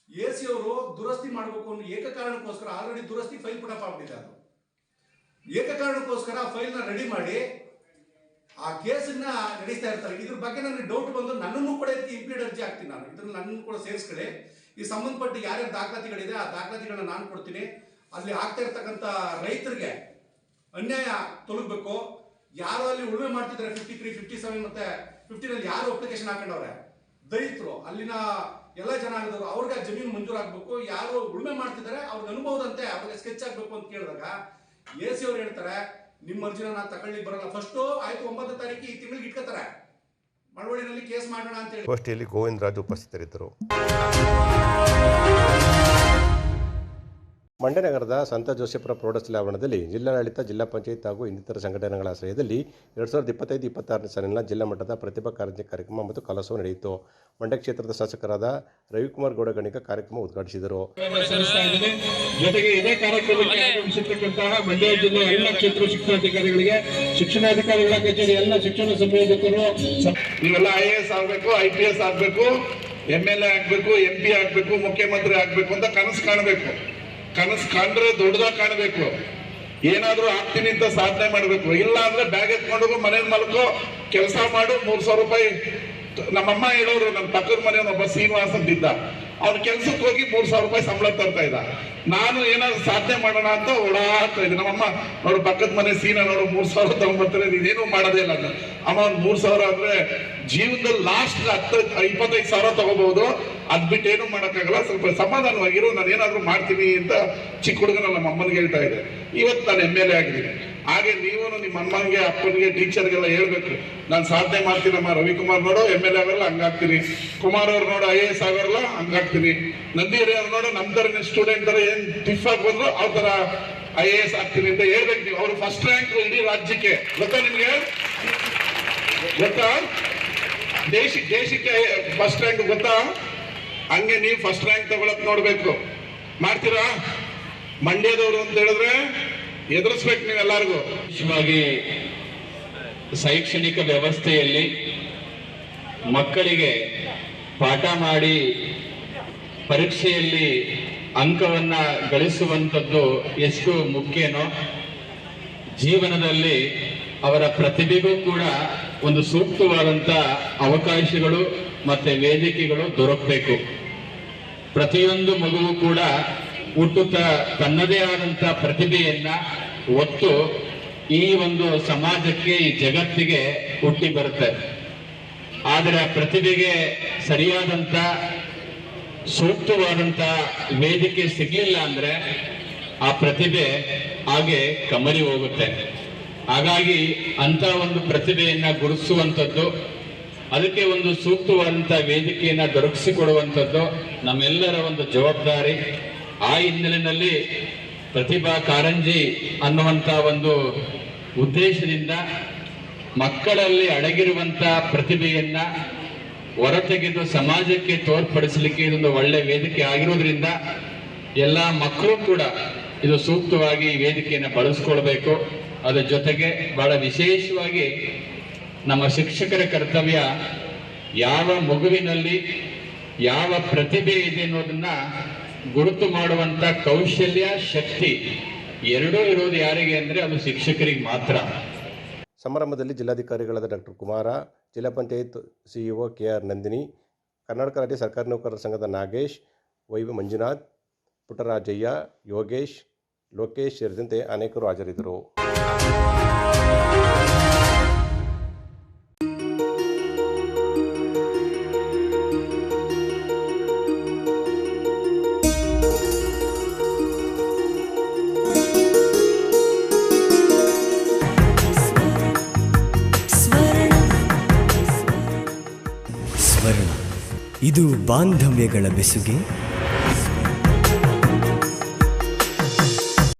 ಎ ಸಿ ಅವರು ದುರಸ್ತಿ ಮಾಡಬೇಕು ಅನ್ನೋ ಏಕ ಕಾರಣಕ್ಕೋಸ್ಕರ ಆಲ್ರೆಡಿ ದುರಸ್ತಿ ಫೈಲ್ ಕೂಡ ಆಗ್ಬಿಟ್ಟಿದೆ ಅದು. ಏಕ ಕಾರಣಕ್ಕೋಸ್ಕರ ಫೈಲ್ನ ರೆಡಿ ಮಾಡಿ ಆ ಕೇಸನ್ನ ನಡೀತಾ ಇರ್ತಾರೆ. ಇದ್ರ ಬಗ್ಗೆ ನನಗೆ ಡೌಟ್ ಬಂದು ನನ್ನನ್ನು ಕೂಡ ಇದಕ್ಕೆ ಇಂಪ್ಲೀಡ್ ಅರ್ಜಿ ಹಾಕ್ತೀನಿ ನಾನು. ಇದನ್ನು ನನ್ನನ್ನು ಕೂಡ ಸೇರಿಸ್ಕೊಳ್ಳಿ. ಈ ಸಂಬಂಧಪಟ್ಟ ಯಾರ್ಯಾರು ದಾಖಲಾತಿಗಳಿದೆ, ಆ ದಾಖಲಾತಿಗಳನ್ನ ನಾನು ಕೊಡ್ತೀನಿ. ಅಲ್ಲಿ ಆಗ್ತಾ ಇರ್ತಕ್ಕಂಥ ರೈತರಿಗೆ ಅನ್ಯಾಯ ತೊಲಗಬೇಕು. ಯಾರು ಅಲ್ಲಿ ಉಳುಮೆ ಮಾಡ್ತಿದ್ದಾರೆ ಫಿಫ್ಟಿ ತ್ರೀ ಫಿಫ್ಟಿ ಸೆವೆನ್ ಮತ್ತೆ ಫಿಫ್ಟಿನಲ್ಲಿ ಯಾರು ಅಪ್ಲಿಕೇಶನ್ ಹಾಕೊಂಡವ್ರೆ? ದಲಿತರು, ಅಲ್ಲಿನ ಎಲ್ಲ ಜನಾಂಗದವರು ಅವ್ರಿಗೆ ಜಮೀನು ಮಂಜೂರಾಗಬೇಕು ಯಾರು ಉಳುಮೆ ಮಾಡ್ತಿದ್ದಾರೆ, ಅವ್ರಿಗೆ ಅನುಭವದಂತೆ ಅವ್ರಿಗೆ ಸ್ಕೆಚ್ ಆಗಬೇಕು ಅಂತ ಕೇಳಿದಾಗ ಎ ಸಿ ಅವ್ರು ಹೇಳ್ತಾರೆ ನಿಮ್ಮ ಅರ್ಜಿನ ನಾನು ತಗೊಳ್ಳಿ ಬರಲ್ಲ. ಫಸ್ಟು ಆಯ್ತು ಒಂಬತ್ತು ತಾರೀಕು ಈ ತಿಂಗಳಿಗೆ ಇಟ್ಕೋತಾರೆ. ಮಳವಳ್ಳಿನಲ್ಲಿ ಕೇಸ್ ಮಾಡೋಣ ಅಂತ ಹೇಳಿ ಗೋಷ್ಠಿಯಲ್ಲಿ ಗೋವಿಂದರಾಜು ಉಪಸ್ಥಿತರಿದ್ದರು. ಮಂಡ್ಯ ನಗರದ ಸಂತ ಜೋಸೆಫರ ಪ್ರೌಢಶಾಲೆ ಆವರಣದಲ್ಲಿ ಜಿಲ್ಲಾಡಳಿತ, ಜಿಲ್ಲಾ ಪಂಚಾಯತ್ ಹಾಗೂ ಇನ್ನಿತರ ಸಂಘಟನೆಗಳ ಆಶ್ರಯದಲ್ಲಿ ಎರಡು ಸಾವಿರದ ಇಪ್ಪತ್ತೈದು, ಇಪ್ಪತ್ತಾರನೇ ಸಾಲಿನ ಜಿಲ್ಲಾ ಮಟ್ಟದ ಪ್ರತಿಭಾ ಕಾರಂಜಿ ಕಾರ್ಯಕ್ರಮ ಮತ್ತು ಕಲಸವು ನಡೆಯಿತು. ಮಂಡ್ಯ ಕ್ಷೇತ್ರದ ಶಾಸಕರಾದ ರವಿಕುಮಾರ್ ಗೌಡಗಣಿಗ ಕಾರ್ಯಕ್ರಮ ಉದ್ಘಾಟಿಸಿದರು. ಜೊತೆಗೆ ಇದೇ ಕಾರ್ಯಕ್ರಮಕ್ಕೆ ಆಗಮಿಸಿರ್ತಕ್ಕಂತಹ ಮಂಡ್ಯ ಜಿಲ್ಲೆಯ ಎಲ್ಲ ಕ್ಷೇತ್ರ ಶಿಕ್ಷಣಾಧಿಕಾರಿಗಳಿಗೆ, ಶಿಕ್ಷಣಾಧಿಕಾರಿಗಳ ಕಚೇರಿ, ಎಲ್ಲ ಶಿಕ್ಷಣ ಸಂಯೋಜಕರು ನೀವೆಲ್ಲ ಐ ಎ ಎಸ್ ಆಗಬೇಕು, ಐ ಪಿ ಎಸ್ ಆಗಬೇಕು, ಎಂ ಎಲ್ ಎ ಆಗಬೇಕು, ಎಂ ಪಿ ಆಗಬೇಕು, ಮುಖ್ಯಮಂತ್ರಿ ಆಗಬೇಕು ಅಂತ ಕನಸು ಕಾಣಬೇಕು. ಕನಸು ಕಂಡ್ರೆ ದೊಡ್ಡದಾಗ ಕಾಣಬೇಕು. ಏನಾದ್ರೂ ಆಗ್ತೀನಿ ಅಂತ ಸಾಧನೆ ಮಾಡಬೇಕು. ಇಲ್ಲ ಅಂದ್ರೆ ಬ್ಯಾಗ್ ಎತ್ಕೊಂಡು ಮನೇಲಿ ಮಲ್ಕೋ, ಕೆಲಸ ಮಾಡು, ಮೂರ್ ಸಾವಿರ ರೂಪಾಯಿ. ನಮ್ಮಮ್ಮ ಹೇಳೋರು ನಮ್ಮ ಪಕ್ಕದ ಮನೆಯವನೊಬ್ಬ ಶ್ರೀನಿವಾಸ್ ಅಂತಿದ್ದ. ಅವ್ನ ಕೆಲ್ಸಕ್ಕೆ ಹೋಗಿ ಮೂರ್ ಸಾವಿರ ರೂಪಾಯಿ ಸಂಬಳ ತರ್ತಾ ಇದ್ದ. ನಾನು ಏನಾದ್ರು ಸಾಧನೆ ಮಾಡೋಣ ಅಂತ ಓಡಾಡ್ತಾ ಇದ್ದೆ. ನಮ್ಮಮ್ಮ, ನೋಡು, ಪಕ್ಕದ ಮನೆ ಸೀನ ನೋಡು, ಮೂರ್ ಸಾವಿರ ತಗೊಂಡ್ಬರ್ತಾರೆ ಇದೇನು ಮಾಡೋದೇ ಇಲ್ಲ ಅಂತ. ಅಮ್ಮ, ಒಂದ್ ಮೂರ್ ಸಾವಿರ ಅಂದ್ರೆ ಜೀವನದಲ್ಲಿ ಲಾಸ್ಟ್ ಹತ್ತು, ಇಪ್ಪತ್ತೈದು ಸಾವಿರ ತಗೋಬಹುದು. ಅದ್ ಬಿಟ್ಟು ಏನು ಮಾಡಕ್ಕಾಗಲ್ಲ. ಸ್ವಲ್ಪ ಸಮಾಧಾನವಾಗಿರು. ನಾನು ಏನಾದ್ರು ಮಾಡ್ತೀನಿ ಅಂತ ಚಿಕ್ಕ ಹುಡುಗನ ನಮ್ಮ ಅಮ್ಮನಿಗೆ ಹೇಳ್ತಾ ಇದ್ದೆ. ಇವತ್ತು ನಾನು ಎಂ ಎಲ್ ಎ ಆಗಿದ್ದೀನಿ. ಹಾಗೆ ನೀವು ನಿಮ್ಮ ಅಮ್ಮನಿಗೆ ಅಪ್ಪನಿಗೆ, ಟೀಚರ್ಗೆಲ್ಲ ಹೇಳ್ಬೇಕು. ನಾನು ಸಾಧನೆ ಮಾಡ್ತೀನಮ್ಮ ರವಿಕುಮಾರ್ ನೋಡು ಎಂ ಎಲ್ ಎ ಆಗಲ್ಲ, ಹಂಗಾಗ್ತೀನಿ. ಕುಮಾರ್ ಅವ್ರು ನೋಡು ಐ ಎ ಎಸ್ ಆಗೋರಲ್ಲ ಹಂಗಾಗ್ತೀನಿ. ನಂದಿರಿ ಅವ್ರು ನೋಡು, ನಮ್ ತರ ಸ್ಟೂಡೆಂಟ್ ತರ ಏನ್ ಟಿಫ್ ಆಗಿ ಬಂದ್ರು ಅವ್ರ ತರ ಐ ಎ ಎಸ್ ಆಗ್ತೀನಿ ಅಂತ ಹೇಳ್ಬೇಕು ನೀವು. ಅವ್ರು ಫಸ್ಟ್ ರ್ಯಾಂಕ್ ಇಡೀ ರಾಜ್ಯಕ್ಕೆ. ಗೊತ್ತಾ ನಿಮ್ಗೆ? ಗೊತ್ತಾ? ದೇಶ, ದೇಶಕ್ಕೆ ಫಸ್ಟ್ ರ್ಯಾಂಕ್ ಗೊತ್ತಾ? ಹಂಗೆ ನೀವು ಫಸ್ಟ್ ರ್ಯಾಂಕ್ ತಗೊಳಕ್ ನೋಡ್ಬೇಕು. ಮಾಡ್ತೀರಾ? ಮಂಡ್ಯದವರು ಅಂತ ಹೇಳಿದ್ರೆ ಎದುರಿಸ್ಬೇಕು ನೀವು ಎಲ್ಲಾರ್ಗು ವಿಶೇಷವಾಗಿ ಶೈಕ್ಷಣಿಕ ವ್ಯವಸ್ಥೆಯಲ್ಲಿ ಮಕ್ಕಳಿಗೆ ಪಾಠ ಮಾಡಿ ಪರೀಕ್ಷೆಯಲ್ಲಿ ಅಂಕವನ್ನ ಗಳಿಸುವಂಥದ್ದು ಎಷ್ಟು ಮುಖ್ಯನೋ, ಜೀವನದಲ್ಲಿ ಅವರ ಪ್ರತಿಭೆಗೂ ಕೂಡ ಒಂದು ಸೂಕ್ತವಾದಂಥ ಅವಕಾಶಗಳು ಮತ್ತೆ ವೇದಿಕೆಗಳು ದೊರಕಬೇಕು. ಪ್ರತಿಯೊಂದು ಮಗುವು ಕೂಡ ಹುಟ್ಟುತ್ತಾ ತನ್ನದೇ ಆದಂತ ಪ್ರತಿಭೆಯನ್ನ ಒತ್ತು ಈ ಒಂದು ಸಮಾಜಕ್ಕೆ, ಈ ಜಗತ್ತಿಗೆ ಹುಟ್ಟಿ ಬರುತ್ತೆ. ಆದರೆ ಆ ಪ್ರತಿಭೆಗೆ ಸರಿಯಾದಂತ, ಸೂಕ್ತವಾದಂತ ವೇದಿಕೆ ಸಿಗ್ಲಿಲ್ಲ ಅಂದ್ರೆ ಆ ಪ್ರತಿಭೆ ಹಾಗೆ ಕಮರಿ ಹೋಗುತ್ತೆ. ಹಾಗಾಗಿ ಅಂತ ಒಂದು ಪ್ರತಿಭೆಯನ್ನ ಗುರುತಿಸುವಂಥದ್ದು, ಅದಕ್ಕೆ ಒಂದು ಸೂಕ್ತವಾದಂತಹ ವೇದಿಕೆಯನ್ನ ದೊರಕಿಸಿಕೊಡುವಂಥದ್ದು ನಮ್ಮೆಲ್ಲರ ಒಂದು ಜವಾಬ್ದಾರಿ. ಆ ಹಿನ್ನೆಲೆಯಲ್ಲಿ ಪ್ರತಿಭಾ ಕಾರಂಜಿ ಅನ್ನುವಂತ ಒಂದು ಉದ್ದೇಶದಿಂದ ಮಕ್ಕಳಲ್ಲಿ ಅಡಗಿರುವಂತ ಪ್ರತಿಭೆಯನ್ನ ಹೊರತೆಗೆದು ಸಮಾಜಕ್ಕೆ ತೋರ್ಪಡಿಸಲಿಕ್ಕೆ ಇದೊಂದು ಒಳ್ಳೆ ವೇದಿಕೆ ಆಗಿರೋದ್ರಿಂದ ಎಲ್ಲ ಮಕ್ಕಳು ಕೂಡ ಇದು ಸೂಕ್ತವಾಗಿ ಈ ವೇದಿಕೆಯನ್ನು ಬಳಸ್ಕೊಳ್ಬೇಕು. ಅದರ ಜೊತೆಗೆ ಬಹಳ ವಿಶೇಷವಾಗಿ ನಮ್ಮ ಶಿಕ್ಷಕರ ಕರ್ತವ್ಯ ಯಾವ ಮಗುವಿನಲ್ಲಿ ಯಾವ ಪ್ರತಿಭೆ ಇದೆ ಅನ್ನೋದನ್ನ ಗುರುತು ಮಾಡುವಂತ ಕೌಶಲ್ಯ, ಶಕ್ತಿ ಎರಡೂ ಇರೋದು ಯಾರಿಗೆ ಅಂದ್ರೆ ಅದು ಶಿಕ್ಷಕರಿಗೆ ಮಾತ್ರ. ಸಮಾರಂಭದಲ್ಲಿ ಜಿಲ್ಲಾಧಿಕಾರಿಗಳಾದ ಡಾಕ್ಟರ್ ಕುಮಾರ, ಜಿಲ್ಲಾ panchayat CEO K R Nandini, Karnataka ರಾಜ್ಯ ಸರ್ಕಾರಿ ನೌಕರರ ಸಂಘದ ನಾಗೇಶ್ ವೈ ಮಂಜುನಾಥ್, ಪುಟ್ಟರಾಜಯ್ಯ, ಯೋಗೇಶ್, ಲೋಕೇಶ್ ಸೇರಿದಂತೆ ಅನೇಕರು ಹಾಜರಿದ್ದರು. ಬಾಂಧವ್ಯಗಳ ಬೆಸುಗೆ